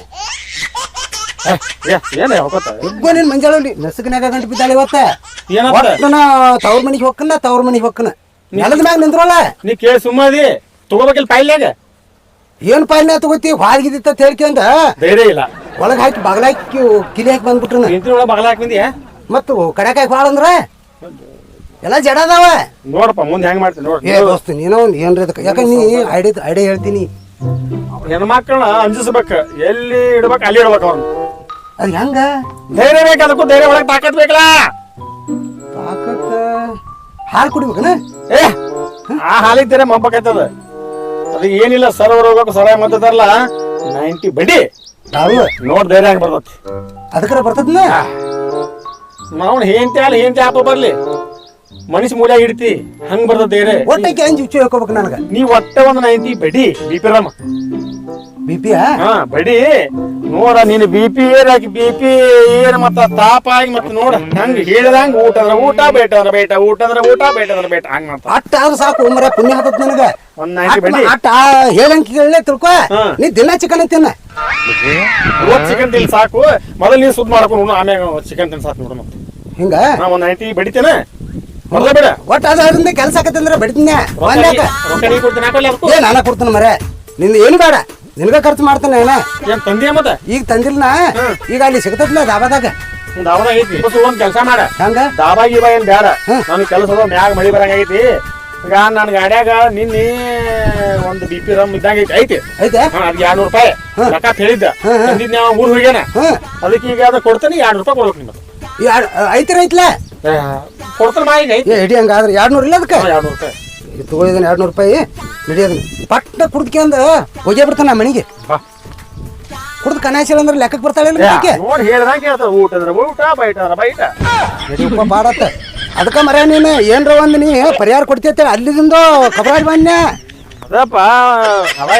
ಏನ ಹೋಗತ್ತ ನಿನ್ ಮಂಜಾಳಲ್ಲಿ ನಸಕನ್ಯಾಗ ಗಂಟು ಬಿದ್ದಾಳೆ ಇವತ್ತ. ಒಟ್ಟು ನಾ ತವ್ರ ಮನಿಗೆ ಹೊಕ್ಕನ ತವ್ರ ಮನಿಗೆ ಹೊಕ್ಕನ ನೆಲದ ಮ್ಯಾಗ ನಿಂದ್ರಲ್ಲ? ನೀ ಕೇಳಿ ಸುಮ್ಮದಿ ತಗೋಬೇಕಿಲ್ಲ ಪೈಲ್ಯಾಗ ಏನ್ ಪಾಲನೆ ತಗೋತಿ? ಹಾದಿಗಿದ್ದಿತ್ತ ಹೇಳ್ಕೊಂಡ ಧೈರ್ಯ ಇಲ್ಲ. ಒಳಗ ಹಾಕಿ ಬಗಲ ಹಾಕಿ ಕಿಲಿ ಹಾಕಿ ಬಂದ್ಬಿಟ್ರನ. ಇಂತಿ ಒಳಗೆ ಬಗಲ ಹಾಕಿ ಬಂದಿ ಮತ್ತು ಕಡ್ಯಾಕಾಯಿ ಭಾಳ ಅಂದ್ರ? ಎಲ್ಲ ಜಡ ಅದಾವ. ನೋಡಪ್ಪ ಮುಂದೆ ಹೆಂಗ್ ಮಾಡ್ತೀನಿ ನೋಡಿ. ಏ ದೋಸ್ತ ನೀನೋ ಒಂದು ಏನ್ರಿ ಅದಕ್ಕೆ ಯಾಕಂದ್ರೆ ನೀ ಐಡಿ ಐಡಿಯಾ ಹೇಳ್ತೀನಿ. ಹೆಣ್ಮಕ್ಳನ್ನ ಅಂಜಿಸ್ಬೇಕು. ಎಲ್ಲಿ ಇಡ್ಬೇಕು ಅಲ್ಲಿ ಇಡ್ಬೇಕು ಅವ್ರನ್ನ ಅದು ಹೆಂಗ? ಧೈರ್ಯ ಬೇಕು ಅದಕ್ಕೂ ಧೈರ್ಯ ಒಳಗೆ ತಾಕತ್ ಬೇಕಲ್ಲ? ತಾಕತ್ ಹಾಲು ಕುಡಿಬೇಕನ? ಏ ಆ ಹಾಲಿಗೆ ಧೈರ್ಯ ಮಬ್ಬಕೈತದ ಅದು ಏನಿಲ್ಲ ಸರ್ವರ್ ಹೋಗ್ಬೇಕು ಸರ ಮತ್ತಾರಲ್ಲ ನೈಂಟಿ ಬಡಿ. ತಾವು ನೋಡ್ ಧೈರ್ಯ ಆಗಿ ಬರ್ತತಿ. ಅದಕ್ಕರ ಬರ್ತದ ನಾವು ಹೇಂತಿ ಅಲ್ಲ ಹೇಂತಿ ಆಪ ಬರ್ಲಿ. ಮನುಷ್ಯ ಮೂಲ ಇಡ್ತಿ ಹಂಗ್ ಬರ್ತದ ಧೈರ್ಯ. ಒಟ್ಟೆ ಕೆಂಜಿ ಹುಚ್ಚು ಹೇಳ್ಕೋಬೇಕು ನನಗ. ನೀ ಒಟ್ಟೆ ಒಂದು ನೈಂಟಿ ಬಡಿ B P Rama. B P ಹಾ ಬಡಿ. ನೋಡ ನೀನು ಬಿ ಪಿ ಏರಾಕಿ ಬಿ ಪಿ ಏನ್ ಮತ್ತ ತಾಪ ಆಗಿ ಮತ್ತ ನೋಡ. ಹಂಗ ಹೇಳಿದಂಗ ಊಟ ಅಂದ್ರ ಊಟ ಬೇಟ ಅಂದ್ರ ಬೇಟ ಊಟ ಅಂದ್ರ ಊಟ ಬೇಟ ಅಂದ್ರ ಬೇಟ ಹಂಗ ಮಾಡ್ತಾರ. ಅಟ್ಟ ಆದ್ರ ಸಾಕು ಮರ ಪುಣ್ಯ ಹತ್ತದ ನಿನಗ. ಅಟ್ಟ ಹೇಳಂಗ ಹೇಳಲೇ ತಿಳ್ಕೊ. ನೀ ದಿನ ಚಿಕನ್ ತಿನ್ನ. ಚಿಕನ್ ತಿನ್ ಸಾಕು. ಮೊದಲು ನೀನ್ ಸುದ್ ಮಾಡ್ಕೊಂಡು ಆಮೇಲೆ ಆಮ್ಯಾಗ ಚಿಕನ್ ತಿನ್ ಸಾಕು ನೋಡು ಮತ್ತೆ. ಹಿಂಗ? ಒಂದ್ ನೈಂಟಿ ಬಡಿತೇನೆ ಒಟ್ಟು ಅದರಿಂದ ಕೆಲಸ ಆಕತ್ತಂದ್ರ ಬಡಿತೀನಿ ನಾನ ಕೊಡ್ತೀನಿ ಮರೆ. ನಿಂದ ಏನು ಬೇಡ. ನಿನಗ ಖರ್ಚು ಮಾಡ್ತಾನೆ ಏನ? ಏನ್ ತಂದೆ ಮತ್ತ? ಈಗ ತಂದಿಲ್ಲ ಈಗ ಅಲ್ಲಿ ಸಿಗ್ತೈತಿಲ್ಲ ದಾಬಾದಾಗ? ಒಂದು ಅವನ ಐತಿ. ಬಸ್ ಒಂದ್ ಕೆಲಸ ಮಾಡ. ಹಂಗ? ದಾಬಾ ಗೀಬ ಏನ್ ಬೇಡ. ನನ್ ಕೆಲಸ ಮ್ಯಾಗ ಮಳಿ ಬರಂಗೈತಿ ಈಗ ನನ್ ಗಾಡ್ಯಾಗ ನಿನ್ನೆ ಒಂದ್ ಬಿ ಪಿ ರಮ್ ಇದ್ದಂಗ ಐತಿ. ಐತಿ? ಐತೆ? ಅದ್ ರೂಪಾಯಿ. ರೊಕ್ಕ ಹೇಳಿದ್ದ. ತಂದಿದ್ ನಾವು ಊರ್ ಹೋಗ್ಯಾನ. ಅದಕ್ಕೆ ಈಗ ಅದ ಕೊಡ್ತೇನೆ ಎರಡ್ ರೂಪಾಯಿ ಕೊಡ್ಬೇಕು ನಿಮ್ಗೆ. ಐತಿ ರೈತ್ಲ ಕೊಡ್ತಾರ ಮಾ ಈಗ ಐತಿ. ಹಂಗಾದ್ರೆ. ಎರಡ್ ನೂರು ಇಲ್ಲ ಅದಕ್ಕೆ? ಎರಡ್ ರೂಪಾಯಿ. ತಗೋದಿನ ಎರಡು ನೂರು ರೂಪಾಯಿ? ನಡಿಯೋದನ್ನ ಪಟ್ಟ ಕುಡ್ದ್ಕೊಂಡ್ ಹೋಗೇ ಬಿಡ್ತಾನ ಮನೆಗೆ. ಬಾ. ಕುಡ್ದು ಕನಾಸಿಲ್ಲ ಅಂದ್ರೆ ಲೆಕ್ಕಕ್ಕೆ ಬರ್ತಾಳೆ ಆಕೆ ನೋಡಿ ಹೇಳ್ದಂಗ ಕೇಳ್ತಾರ ಊಟ ಅಂದ್ರೆ ಊಟ ಬೈಟ ಅಂದ್ರೆ ಬೈಟ. ನಡಿಯಪ್ಪ ಬಾಡತ್ತ. ಅದಕ್ಕೆ ಮರ ನೀನು ಏನ್ರ ಒಂದು ನೀ ಪರಿಹಾರ ಕೊಡ್ತೈತೆ ಅಲ್ಲಿದಿಂದ ಕಬರಾಜ್ ಮಾನ್ಯ. ಅದಪ್ಪ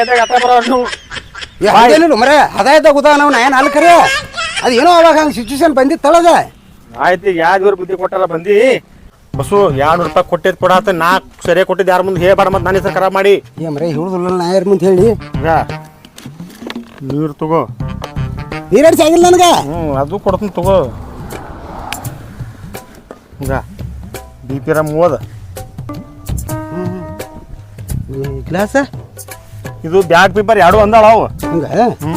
ಇದ್ದಾಗ ಬರೋ ನೀವು. ಮರ ಹದಾಯದಾಗ ಉದಾ ನಾವು ನಾ ಏನು ಕರೆ ಅದು ಏನೋ ಅವಾಗ ಹಂಗೆ ಸಿಚುವೇಶನ್ ಅದ? ಆಯ್ತು ಈಗ ಯಾವ್ದು ಬುದ್ಧಿ ಕೊಟ್ಟಾರ ಬಂದಿ? ಬಸ್ಸು ಎರಡು ರೂಪಾಯಿ ಕೊಟ್ಟಿದ್ ಕೊಡ ನಾ ಸರಿಯಾಗಿ ಕೊಟ್ಟಿದ್ದು ಯಾರ ಮುಂದೆ ಹೇಳ್ಬಾರ ಮತ್ತೆ ನನ್ನ ಹೆಸರು ಖರಾಬ್ ಮಾಡಿ. ಏ ಮರ ಹೇಳುದಿಲ್ಲ ನಾ ಯಾರ ಮುಂದೆ ಹೇಳಿ? ಈಗ ನೀರು ತಗೋ. ನೀರಡಿಸಿ ಆಗಿಲ್ಲ ನನಗೆ? ಹ್ಞೂ ಅದು ಕೊಡ್ತೀನಿ ತಗೋ. ಈಗ ಬಿ ಪಿ ರಾಮ್ ಓದ ಗ್ಲಾಸ? ಇದು ಬ್ಯಾಗ್ ಪೇಪರ್ ಎರಡು ಅಂದಾಳ ಅವು. ಹಂಗ? ಹ್ಞೂ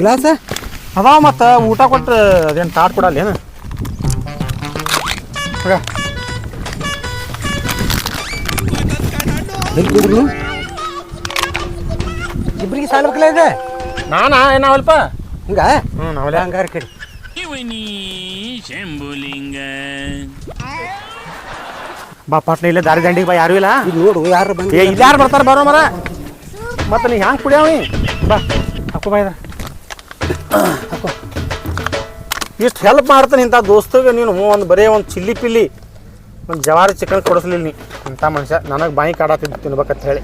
ಗ್ಲಾಸ? ಅದಾವ ಮತ್ತು ಊಟ ಕೊಟ್ಟು ಅದೇನು ತಾಟ್ ಕೊಡಲ್ಲ ಏನು? ಇಬ್ರಿಗೆ ಸಾಲ ಕುಡಿದ್ರು ಇಬ್ರಿಗೆ ಸಾಲ್ಬೇಕಲ್ಲ ಇದೆ? ನಾನಾ? ಏನಾವಲ್ಪ ಹಿಂಗ? ಹ್ಞೂ ನಾವಲ್ಲ. ಹಂಗಾರ ಕಡೆ ಬಾ ಪಟ್ನ ಇಲ್ಲ ದಾರಿ ದಂಡಿಗೆ ಬಾ ಯಾರು ಇಲ್ಲ. ನೋಡು ಯಾರು ಬಂದು ಇಲ್ಲಿ ಯಾರು ಬರ್ತಾರೆ? ಬರೋ ಮರ. ಮತ್ತೆ ನೀ ಹ್ಯಾಂಗೆ ಕುಡಿಯಾವಿ ಬಾ ಅಪ್ಪ ಬಾ ಇದ ಇಷ್ಟು ಹೆಲ್ಪ್ ಮಾಡ್ತಾನೆ ಇಂಥ ದೋಸ್ತಗೆ ನೀನು. ಒಂದು ಬರೀ ಒಂದು ಚಿಲ್ಲಿ ಪಿಲ್ಲಿ ಒಂದು ಜವಾರಿ ಚಿಕನ್ ಕೊಡಿಸ್ಲಿಲ್ಲ ನೀ. ಅಂಥ ಮನುಷ್ಯ ನನಗೆ ಬಾಯಿ ಕಾಡತ್ತಿದ್ದು ತಿನ್ಬೇಕಂತ ಹೇಳಿ.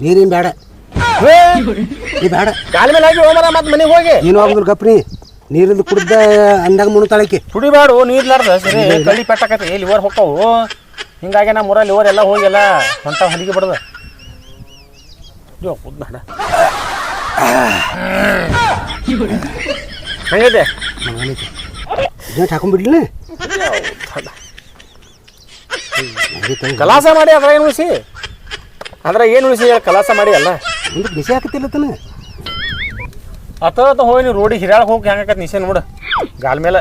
ನೀರಿನ ಬೇಡ ನೀ ಬೇಡ ಕಾಲ ಮೇಲೆ ಹಾಕಿ ಹೋಗೋಣ ಮತ್ತೆ ಮನೆಗೆ ಹೋಗಿ. ನೀನು ಹೋಗಿದ್ರು ಗಪ್ರಿ. ನೀರಿಂದ ಕುಡಿದ ಅಂದಾಗ ಮುಣತಾಳಕ್ಕೆ ಕುಡಿಬೇಡು ನೀರ್ಲಾರ್ದ ಸರಿ. ಕಳ್ಳಿ ಪೆಟ್ಟಾಕತಿ ಲಿವರ್ ಹೊಕ್ಕವು ಹಿಂಗಾಗಿ ನಮ್ಮ ಊರಲ್ಲಿ ಲಿವರ್ ಎಲ್ಲ ಹೋಗಿ ಎಲ್ಲ ಹೊಂಟ ಹಲಿಗೆ ಬಿಡದ. ಹಂಗೈತೆ? ಜಂಟ್ ಕಲಾಸ ಮಾಡಿ ಅದ್ರ ಏನು ಉಳಿಸಿ? ಅದ್ರ ಏನು ಉಳಿಸಿ ಹೇಳಿ ಕಲಾಸ ಮಾಡಿ ಅಲ್ಲ? ಮುಂದಕ್ಕೆ ಬಿಸಿ ಹಾಕತ್ತಿಲ್ಲ ತನ? ಅತ ಅತ ಹೋಗಿ ನೀವು ರೋಡಿಗೆ ಹಿರಿಯಾಳಕ್ಕೆ ಹೋಗಿ ಹೆಂಗಾಕತ್ ನಿಶೆ ನೋಡು. ಗಾಲ್ ಮೇಲೆ.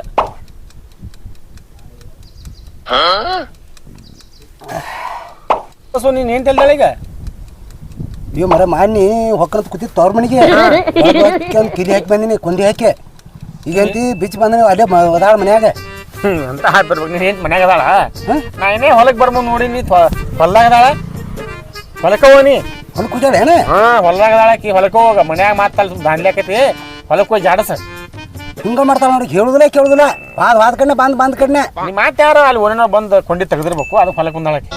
ಸೊ ನೀನು ಏನು ತೆಲ್ದಾಳ ಈಗ? ನೀವು ಮರ ಮಾನ್ನಿ ಹೊಕ್ಕಂತ ಕೂತಿತ್ತು ತವ್ರ ಮನೆಗೆ. ಒಂದು ಕಿಲಿ ಹಾಕಿ ಬಂದಿನಿ ಕೊಂದಿ ಹಾಕಿ. ಈಗ ಅಂತಿ ಬಿಚ್ ಬಂದ ಅಲ್ಲೇ ಒದಾಳ ಮನ್ಯಾಗ. ಹ್ಮ್ ಅಂತ ಹಾಕಿ ಬರ್ಬೇಕು. ನೀನು ಏನು ಮನ್ಯಾಗ ಅದಾಳ? ನಾ ಏನೇ ಹೊಲಕ್ಕೆ ಬರ್ಬೋದು ನೋಡಿ ನೀ ಹೊಲ್ದಾಗ ಅದಾಳ? ಹೊಲಕ್ಕೆ ಹೋಗಿ ಹೊಲ ಕೂತಾಳ ಏನ ಹಾ ಹೊಲ್ದಾಗ ಅದಾಳ ಕಿ ಹೊಲಕ್ಕೆ ಹೋಗ. ಮನ್ಯಾಗ ಮಾತಲ್ಲ ದಾಂಡ್ಲಾಕೈತಿ ಹೊಲಕ್ಕೆ ಹೋಗಿ ಜಾಡಸ. ಹಿಂಗ ಮಾಡ್ತಾವ ನೋಡಿ ಕೇಳುದಿಲ್ಲ ಕೇಳುದಿಲ್ಲ. ವಾದ ವಾದ ಕಣ್ಣೆ ಬಂದ್ ಬಂದ್ ಕಣ್ಣೆ. ನೀ ಮಾತು ಯಾರು? ಅಲ್ಲಿ ಓನೇನೋ ಬಂದು ಕೊಂಡಿ ತೆಗೆದಿರ್ಬೇಕು ಅದು ಫಲ ಕುಂದಾಳಕ್ಕೆ.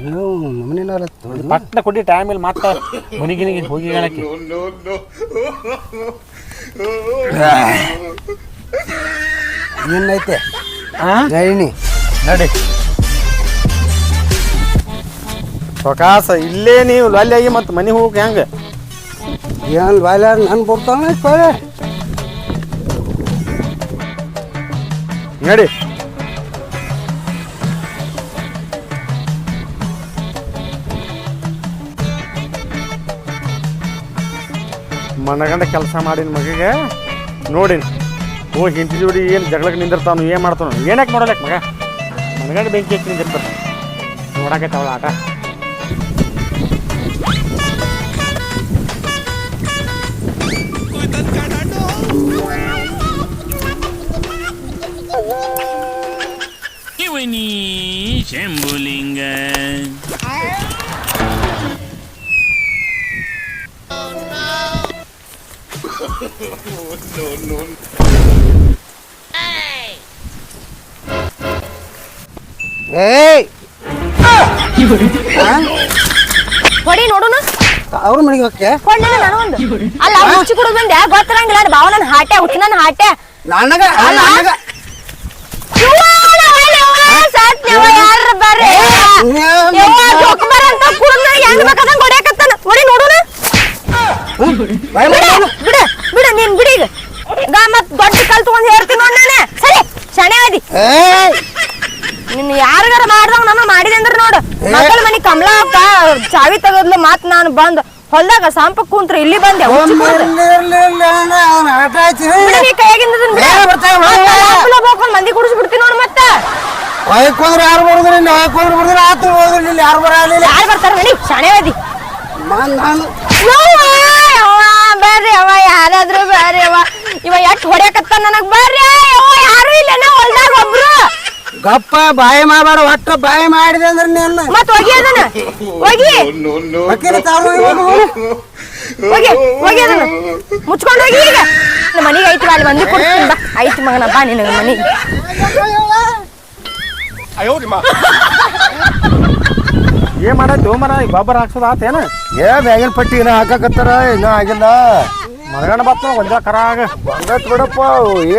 ಅಯ್ಯೋ ನಮ್ಮನೇನಾರ ಪಟ್ನ ಕೊಡಿ ಟೈಮ್ ಇಲ್ಲಿ ಮಾತ ಮನಿಗಿನಿಗೆ ಹೋಗಿ ಹೇಳಕ್ಕೆ. ಏನೈತೆ ಹಾ ಜೈನಿ ನಡಿ. ಪ್ರಕಾಶ ಇಲ್ಲೇ ನೀವು ಅಲ್ಲಿಯಾಗಿ ಮತ್ತೆ ಮನೆ ಹೋಗಕ್ಕೆ ಹೆಂಗೆ? ಏನ್ ಬಾಯ್ಲಾರ ನನ್ ಬರ್ತಾನೆ ಕೊಳೆ ನಡಿ. ಮನಗಂಡ ಕೆಲಸ ಮಾಡಿನ ಮಗಿಗೆ. ನೋಡಿ ಹೋಗಿ ಹಿಂಟಿ ಜೋಡಿ ಏನು ಜಗಳಕ್ಕೆ ನಿಂದಿರ್ತಾನು ಏನು ಮಾಡ್ತಾನು ಏನಕ್ಕೆ ನೋಡಲಕ್ಕೆ ಮಗ? ಮನಗಂಡ ಬೆಂಕಿ ಹಾಕಿ ನಿಂದಿರ್ತಾನೆ. ನೋಡಕೈತೆ ಅವಳ ಆಟ. ಏಯ್! ಹೊಡಿ ನೋಡೋಣ ಅವ್ರ ಮನೆಗೆ ಹೋಗಕ್ಕೆ ಕೊಂಡೇನ ನಾನು ಒಂದು. ಅಲ್ಲ ಹುಚ್ಚಿ ಕುಡಿದ್ ಬಂದೆ. ಗೊತ್ತಿರಂಗಿಲ್ಲ ಬಾವ ನನ್ನ ಹಾಟೆ ಹುಚ್ಚ ನನ್ನ ಹಾಟೆ. ನನಗ ನನಗ. ಯಾರ ಬರ್ರಿ? ಅಂತ ಕುಡ್ದು ಹೆಂಗ್ ಬೇಕಾದಂಗ್ ಹೊಡಿಯಕತ್ತಾನ. ಹೊಡಿ ನೋಡುನ. ಬಿಡ. ಬಿಡ, ನೀನ್ ಬಿಡಿ ಈಗ. ಗಾ ಮತ್ತ್ ದೊಡ್ಡ ಕಲ್ ತಗೊಂಡ್ ಹೇಳ್ತೀನಿ ನೋಡ್ ನಾನೇ. ಸರಿ ಶಣೆ ಅದಿ ನಿನ್ನ ನಿನ್ ಯಾರಿಗಾರ ಮಾಡ್ದಂಗ ನಾನು ಮಾಡಿದೆ ಅಂದ್ರ ನೋಡು. ಮಕ್ಕಳ ಮನೆ ಕಮಲ ಅಕ್ಕ ಚಾವಿ ತೆಗದ್ಲು ಮತ್ ನಾನು ಬಂದ್ ಹೊಲ್ದಾಗ ಸಾಂಪ ಕುಂತ್ರ ಇಲ್ಲಿ ಬಂದೆ. ಮಂದಿ ಕುಡಿಸಿ ಬಿಡ್ತೀನಿ ನೋಡು ಮತ್ತ. ಹೊಯ್ಕೊಂಡ್ರೆ ಯಾರು ಬರೋದ್ರಿ ನೀವು ಹೊಯ್ಕೊಂಡ್ರೆ ಬರೋದ್ರಿ ಆತು ಹೋದ್ರಿ ಇಲ್ಲಿ ಯಾರು ಬರಲಿಲ್ಲ ಯಾರು ಬರ್ತಾರ ನಡಿ ಶಾಣೆ ಅದಿ ನಾನು ಬರ್ರಿ ಅವ ಯಾರಾದ್ರೂ ಬರ್ರಿ ಅವ ಇವ ಎಷ್ಟ್ ಹೊಡ್ಯಾಕತ್ತ ನನಗ್ ಬರ್ರಿ. ಅವ ಯಾರು ಇಲ್ಲ ನಾ ಹೊಲ್ದಾಗ ಒಬ್ರು. ಗಪ್ಪ ಬಾಯಿ ಮಾಡಬೇಡ ಒಟ್ಟ ಬಾಯಿ ಮಾಡಿದೆ ಅಂದ್ರೆ ನೀನು ಮತ್ ಹೋಗಿ ಅದನ್ನ. ಹೋಗಿ. ವಕೀಲ ತಾವು ಹೋಗು. ಹೋಗಿ ಅದನ್ನ. ಮುಚ್ಕೊಂಡು ಹೋಗಿ ಈಗ. ನಮ್ಮ ಮನೆಗೆ ಐತಿ ಅಲ್ಲಿ ಬಂದು ಕೊಡ್ತೀನಿ ಬಾ. ಐತಿ ಮಗನ ಬಾ ನಿನಗ ಮನೆಗೆ. ಏನ್ ಮಾಡೈತಿ ಮರ ಗೊಬ್ಬರ ಹಾಕ್ಸೋದ ಆತೇನ ಏ ಬ್ಯಾಗಿನ ಪಟ್ಟಿ ಏನ ಹಾಕಾಕತ್ತಾರ ಇನ್ನೂ ಆಗಿಲ್ಲ. ಮರಗಣ ಬತ್ತ ಒಂದ ಕರಾಗ ಬಂದತ್ ಬಿಡಪ್ಪ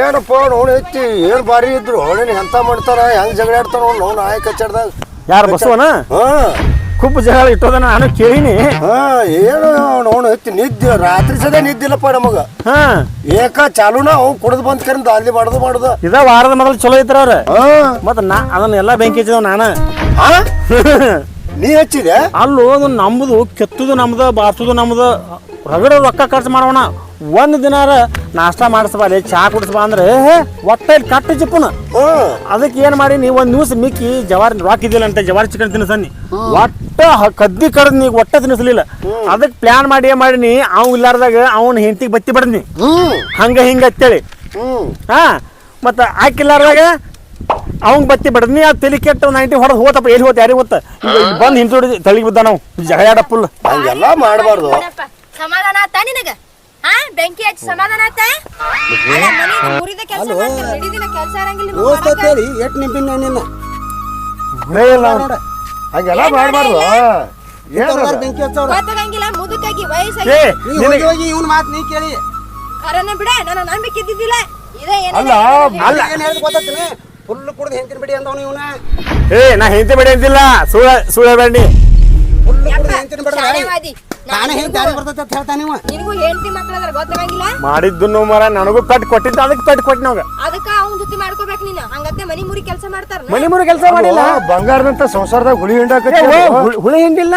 ಏನಪ್ಪ ನೋಡ್ ಹೆಚ್ಚಿ ಏನ್ ಬಾರಿ ಇದ್ರು. ಹೋಳಿನ ಎಂತ ಮಾಡ್ತಾರ ಹೆಂಗ್ ಜಗಳ ಆಡ್ತಾರ ನೋಡ್ ನಾಯಿ ಕಚ್ಚಾಡ್ದಾಗ. ಯಾರು ಬಸವನ? ಹಾ. ಖುಬ್ ಜಗಳ ಇಟ್ಟೋದ ನಾನು ಕೇಳಿನಿ. ಹಾ ಏನು ನೋಡ್ ಐತಿ ನಿದ್ದೆ ರಾತ್ರಿ ಸದೇ ನಿದ್ದಿಲ್ಲಪ್ಪ ನಮಗ. ಹಾ. ಏಕ ಚಾಲೂನ ಅವ್ ಕುಡ್ದು ಬಂದ್ ಕರಿಂದ ಅಲ್ಲಿ ಬಡದು ಮಾಡುದು. ಇದ ವಾರದ ಮೊದಲು ಚಲೋ ಐತ್ರ ಅವ್ರ. ಹಾ. ಮತ್ತ ನಾ ಅದನ್ನ ಎಲ್ಲಾ ಬೆಂಕಿ ಹಚ್ಚಿದವ್ ನಾನ. ಹಾ? ನೀ ಹಚ್ಚಿದೆ? ಅಲ್ಲೋ ಅದು ನಮ್ದು ಕೆತ್ತುದು ನಮ್ದು ಬಾರ್ಸುದು ನಮ್ದು. ರಗಡ ರೊಕ್ಕ ಖರ್ಚು ಮಾಡೋಣ. ಒಂದು ದಿನಾರ ನಾಷ್ಟ ಮಾಡಿಸ್ಬಾ ಅಲ್ಲಿ ಚಾ ಕುಡಿಸ್ಬಾ ಅಂದ್ರೆ ಒಟ್ಟ ಇಲ್ಲಿ ಕಟ್ಟು ಚಿಪ್ಪನ. ಅದಕ್ಕೆ ಏನ್ ಮಾಡಿ ನೀವು ಒಂದ್ ದಿವ್ಸ ಮಿಕ್ಕಿ ಜವಾರಿ ರಾಕ್ ಇದ್ದಿಲ್ಲ ಅಂತ ಜವಾರಿ ಚಿಕನ್ ತಿನ್ನಿಸನ್ನಿ ಒಟ್ಟ ಹ- ಕದ್ದಿ ಕಡ್ದು ನೀ ಒಟ್ಟ ತಿನ್ನಿಸ್ಲಿಲ್ಲ. ಅದಕ್ಕೆ ಪ್ಲಾನ್ ಮಾಡಿ ಏನ್ ಮಾಡೀನಿ ಅವ್ ಇಲ್ಲಾರ್ದಾಗ ಅವನ ಹೆಂಡತಿಗೆ ಬತ್ತಿ ಬಡ್ದ್ನಿ ಹಂಗ ಹಿಂಗ ಅಂತೇಳಿ. ಹಾ. ಮತ್ತ ಆಕಿಲ್ಲಾರ್ದಾಗ ಅವಂಗ್ ಬತ್ತಿ ಬಡದ್ನಿ ಆ ತಲೆ ಕೆಟ್ಟ ನೈಂಟಿ ಹೊಡೆದ್ ಹೋತಪ್ಪ ಎಲ್ಲಿ ಹೋತ ಯಾರಿಗೆ ಗೊತ್ತ ಈಗ ಇಲ್ಲಿ ಬಂದ್ ಹಿಂತುಡಿ ತಳಿಗೆ ಬಿದ್ದ ನಾವು ಜಗಳಾಡ ಫುಲ್ ಹಂಗೆಲ್ಲ ಮಾಡಬಾರ್ದು. ಸಮಾಧಾನ ಆತ ನಿನಗ? ಹಾ ಬೆಂಕಿ ಹಚ್ಚಿ ಸಮಾಧಾನ ಆತ ಮನೆ ಮುರಿದ ಕೆಲಸ ಮಾಡ್ತೀರಿ ನಡೀದಿನ ಕೆಲಸ ಇರಂಗಿಲ್ಲ ನಿಮ್ಗ್ ದೋಸ್ತ ಎಟ್ ನಿಂಪಿನ ನಿನ್ನ? ಹಂಗೆಲ್ಲ ಮಾಡಬಾರ್ದು. ಇಂಥವ್ರು ಬೆಂಕಿ ಹಚ್ಚವ್ರ. ಗೊತ್ತಾಗಂಗಿಲ್ಲ ಮುದುಕಾಗಿ ವಯಸ್ಸಾಗಿ. ಏ ನೀ ಹೋಗಿ ಹೋಗಿ ಇವ್ನ ಮಾತು ನೀ ಕೇಳಿ. ಕರನ ಬಿಡ ನನ್ನ ನಂಬಿಕೆ ಇದ್ದಿದ್ದಿಲ್ಲ. ಇದೇ ಏನ ಅಲ್ಲ ಅಲ್ಲ. ಏನ್ ಹೇಳಿದ್ ಗೊತ್ತಾಗ್ತಾನೆ ಫುಲ್ ಕುಡ್ದು ಹೆಂತಿನ ಬಿಡಿ ಅಂದವನು ಇವನ ಏ ನಾ ಹೆಂಡತಿ ಬಿಡಿ ಅಂತಿಲ್ಲ ಸುಳ್ಳ ಸುಳ್ಳ ಬೇಡಿ ಫುಲ್ ಕುಡ್ದು ಹೆಂತಿನ ಬಿಡ ಶಾಣೆವಾದಿ. ನಾನೇ ಹೆಂಗ್ ದಾರಿ ಬರ್ತೈತೆ ಅಂತ ಹೇಳ್ತಾನೆ ಇವ ನಿನಗೂ ಹೆಂಡತಿ ಮಕ್ಕಳದ್ರ ಗೊತ್ತಾಗಂಗಿಲ್ಲ? ಮಾಡಿದ್ದು ಮರ ನನಗೂ ಕಟ್ ಕೊಟ್ಟಿದ್ದ ಅದಕ್ಕೆ ಕಟ್ ಕೊಟ್ಟು ನಾವ್ ಅದಕ್ಕ ಅವನ್ ಜೊತೆ ಮಾಡ್ಕೋಬೇಕು ನೀನು. ಹಂಗತ್ತೆ ಮನಿ ಮುರಿ ಕೆಲಸ ಮಾಡ್ತಾರ. ಮನಿ ಮುರು ಕೆಲಸ ಮಾಡಿಲ್ಲ? ಬಂಗಾರದಂತ ಸಂಸಾರದಾಗ ಹುಳಿ ಹಿಂಡಾಕ ಹಿಂಡಾಕತ್ತಿ ಹುಳಿ- ಹಿಂಡಿಲ್ಲ?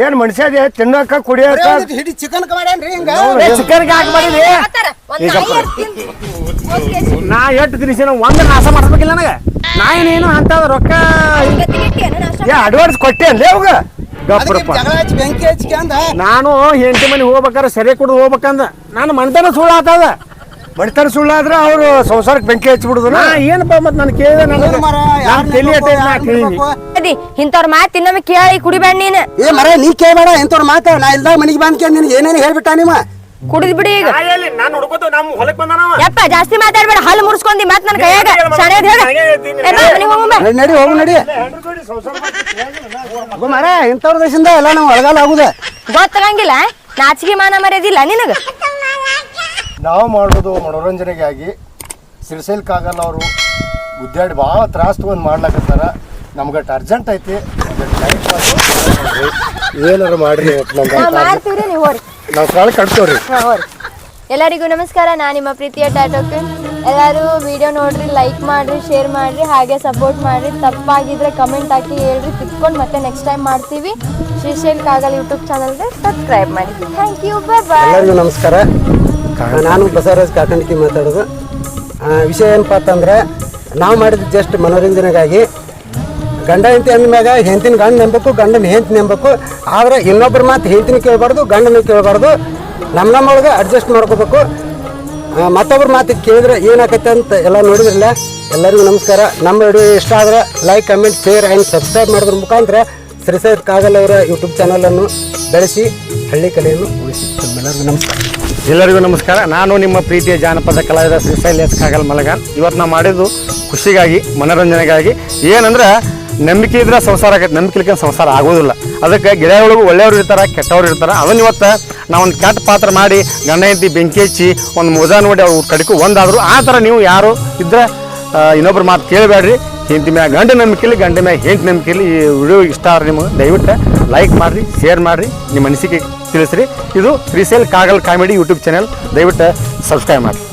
ಏನ್ ಮನುಷ್ಯ ತಿನ್ನಾಕ ಕುಡಿಯಾಕ ಹಿಡಿ ಚಿಕನ್ ಮಾಡ್ಯಾನ್ರಿ ಹಿಂಗ? ಏ, ಚಿಕನ್ಗೆ ಹಾಕಿ ಮಾಡಿದ್ರಿ ನಾ ಎಷ್ಟು ತಿನಿಸಿನ ಒಂದ್ ನಾಶ ಮಾಡಿಸ್ಬೇಕಿಲ್ಲ ನನಗ. ನಾ ಏನೇನು ಅಂತ ರೊಕ್ಕ ಅಡ್ವಾನ್ಸ್ ಕೊಟ್ಟೆ ಅಲ್ಲೇ ಅವಾಗ? ಗಪ್ರಪ್ಪ ಜಗಳ ಹಚ್ಚಿ ಬೆಂಕಿ ಹಚ್ಕೊಂಡ ನಾನು ಹೆಂಡತಿ ಮನೆ ಹೋಗ್ಬೇಕಾದ್ರೆ ಸರಿ ಕುಡ್ದು ಹೋಗ್ಬೇಕಂದ. ನಾನು ಮಂಟನ ಸುಳ್ಳು ಆತದ. ಬಡಿತಾರ ಸುಳ್ಳಾದ್ರ ಅವ್ರು ಸಂಸಾರಕ್ಕೆ ಬೆಂಕಿ ಹಚ್ಚಿಬಿಡುದು ನಾ ಏನಪ್ಪ ಮತ್ತೆ ನಾನು ಕೇಳಿದೆ ನನಗೆ? ಮರ, ನಾನು ಯಾರ್ನ ತಲೆ ನಂಬಕ್ಕೋ, ಅಟ್ಟೆ ನಾ ಯಾರ್ನ ಕೇಳಿನಿ. ನಂಬಕ್ಕೋ? ಅದಿ ಇಂಥವ್ರ ಮಾತು ಇನ್ನೊಮ್ಮೆ ಕೇಳಿ ಕುಡಿಬೇಡ ನೀನು. ಏ ಮರ ನೀ ಕೇಳಬೇಡ ಎಂತವ್ರ ಮಾತ. ನಾ ಇಲ್ದಾಗ ಮನೆಗೆ ಬಂದ್ಕೆ ನಿನ್ಗೆ ಏನೇನು ಹೇಳ್ಬಿಟ್ಟ ನಿಮ್ಮ ಕುಡಿದ್ ಬಿಡಿ ಈಗ. ನಾನು ಹುಡ್ಕೋತ ನಮ್ಮ ಬಂದಾನವ ಯಪ್ಪ ಜಾಸ್ತಿ ಮಾತಾಡ್ಬೇಡ. ಹಲ್ಲು ಮುರ್ಸ್ಕೊಂಡಿ ಮತ್ ನನ್ನ ಕೈಯಾಗ. ಸಣ್ಣದ್ ಹೇಳ. ನಡಿ, ಹೋಗು. ನಡಿ ಮರ ಇಂಥವ್ರ ದೇಶದಿಂದ ಎಲ್ಲ ನಾವು ಒಳಗಾಲ ಆಗುದ. ಗೊತ್ತಾಗಂಗಿಲ್ಲ ನಾಚಿಕೆ ಮಾನ ಮರ್ಯಾದಿಲ್ಲ ನಿನಗ? ನಾವು ಮಾಡೋದು ಮನೋರಂಜನೆಗಾಗಿ ಸಿರ್ಸೈಲ್ಕಾಗಲ್ಲ ಅವರು. ಗುದ್ದಾಡಿ ಭಾಳ ತ್ರಾಸ್ ತಗೊಂಡು ಮಾಡ್ಲಾಕತ್ತಾರ. ನಮ್ಗೆ ಅರ್ಜೆಂಟ್ ಐತಿ. ಏನಾರು ಮಾಡ್ರಿ. ನಾವ್ ಮಾಡ್ತೀವ್ರಿ ನೀವು ಹೋರಿ ನಾವು ಕಾಳು ಕಟ್ತೇವ್ರಿ. ಎಲ್ಲರಿಗೂ ನಮಸ್ಕಾರ ನಾನು ನಿಮ್ಮ ಪ್ರೀತಿಯ ಟಾಟೋಕೆ ಎಲ್ಲರೂ ವಿಡಿಯೋ ನೋಡ್ರಿ ಲೈಕ್ ಮಾಡ್ರಿ ಶೇರ್ ಮಾಡ್ರಿ ಹಾಗೆ ಸಪೋರ್ಟ್ ಮಾಡ್ರಿ. ತಪ್ಪಾಗಿದ್ರೆ ಕಮೆಂಟ್ ಹಾಕಿ ಹೇಳ್ರಿ ತಿಕ್ಕೊಂಡು ಮತ್ತೆ ನೆಕ್ಸ್ಟ್ ಟೈಮ್ ಮಾಡ್ತೀವಿ. ಶ್ರೀಶೈಲ್ ಕಾಗಲ್ ಯೂಟ್ಯೂಬ್ ಚಾನಲ್ಗೆ ಸಬ್ಸ್ಕ್ರೈಬ್ ಮಾಡಿ. ಥ್ಯಾಂಕ್ ಯು ಬಾಯ್ ಬಾಯ್ ಎಲ್ಲರಿಗೂ ನಮಸ್ಕಾರ. ನಾನು ಬಸವರಾಜ್ ಕಾಕಂಡಿಕಿ ಮಾತಾಡೋದು. ಆ, ವಿಷಯ ಏನಪ್ಪ ಅಂತಂದ್ರೆ ನಾವು ಮಾಡಿದ ಜಸ್ಟ್ ಮನೋರಂಜನೆಗಾಗಿ ಗಂಡ ಹೆಂಡತಿ ಅಂದ್ಮ್ಯಾಗ ಹೆಂಡತಿನ ಗಂಡ ನೆಂಬೇಕು, ಗಂಡನ ಹೆಂಡತಿ ನೆಂಬೇಕು, ಆದ್ರೆ ಇನ್ನೊಬ್ಬರ ಮಾತು ಹೆಂಡತಿನ ಕೇಳಬಾರ್ದು, ಗಂಡನ ಕೇಳಬಾರ್ದು. ನಮ್ಮ ನಮ್ಮೊಳಗೆ ಅಡ್ಜಸ್ಟ್ ಮಾಡ್ಕೋಬೇಕು. ಮತ್ತೊಬ್ಬರ ಮಾತು ಕೇಳಿದ್ರೆ ಏನಾಗತ್ತೆ ಅಂತ ಎಲ್ಲ ನೋಡಿದ್ರಲ್ಲ, ಎಲ್ಲರಿಗೂ ನಮಸ್ಕಾರ. ನಮ್ಮ ವಿಡಿಯೋ ಇಷ್ಟ ಆದ್ರೆ like comment share and subscribe ಮಾಡೋದ್ರ ಮುಖಾಂತರ ಶ್ರೀ ಸೈದ್ ಕಾಗಲ್ ಅವರ ಯೂಟ್ಯೂಬ್ ಚಾನಲನ್ನು ಬೆಳೆಸಿ, ಹಳ್ಳಿ ಕಲೆಯನ್ನು ಉಳಿಸಿ. ಎಲ್ಲರಿಗೂ ನಮಸ್ಕಾರ. ಎಲ್ಲರಿಗೂ ನಮಸ್ಕಾರ. ನಾನು ನಿಮ್ಮ ಪ್ರೀತಿಯ ಜಾನಪದ ಕಲಾವಿದ ಶ್ರೀ ಎಸ್ ಕಾಗಲ್ ಮಲಗಾನ್ ಇವತ್ತು ನಾ ಮಾಡಿದ್ದು ಖುಷಿಗಾಗಿ, ಮನೋರಂಜನೆಗಾಗಿ. ಏನಂದ್ರೆ ನಂಬಿಕೆ ಇದ್ರೆ ಸಂಸಾರ ಆಗತ್ತೆ ನಂಬಿಕೆ ಸಂಸಾರ ಆಗೋದಿಲ್ಲ. ಅದಕ್ಕೆ ಗಿಡಗಳು ಒಳ್ಳೆಯವ್ರು ಇರ್ತಾರೆ, ಕೆಟ್ಟವ್ರು ಇರ್ತಾರೆ. ಅದನ್ನ ಇವತ್ತು ನಾವು ಒಂದು ಕೆಟ್ಟ ಪಾತ್ರ ಮಾಡಿ, ಗಂಡ, ಹೆಂಡತಿ ಬೆಂಕಿ ಹಚ್ಚಿ ಒಂದು ಮುದ ನೋಡಿ ಅವ್ರು ಕಡಿಕು ಒಂದಾದರೂ, ಆ ಥರ ನೀವು ಯಾರು ಇದ್ರೆ ಇನ್ನೊಬ್ಬರು ಇನ್ನೊಬ್ರ ಮಾತು ಕೇಳಬೇಡ್ರಿ. ಹೆಂಡತಿ ಮ್ಯಾಗ ಗಂಡ ನಂಬಿಕೆಲಿ ಗಂಡ ಮ್ಯಾಗ ಹೆಂಡತಿ ನಂಬಿಕೆಲಿ ಈ ವಿಡಿಯೋ ಇಷ್ಟ ಆದ್ರೆ ನಿಮಗೆ ದಯವಿಟ್ಟು ಲೈಕ್ ಮಾಡಿರಿ ಶೇರ್ ಮಾಡಿರಿ, ನಿಮ್ಮ ಅನಿಸಿಕೆ ತಿಳಿಸ್ರಿ. ಇದು Shrishail Kagal comedy YouTube channel ದಯವಿಟ್ಟು ಸಬ್ಸ್ಕ್ರೈಬ್ ಮಾಡಿರಿ.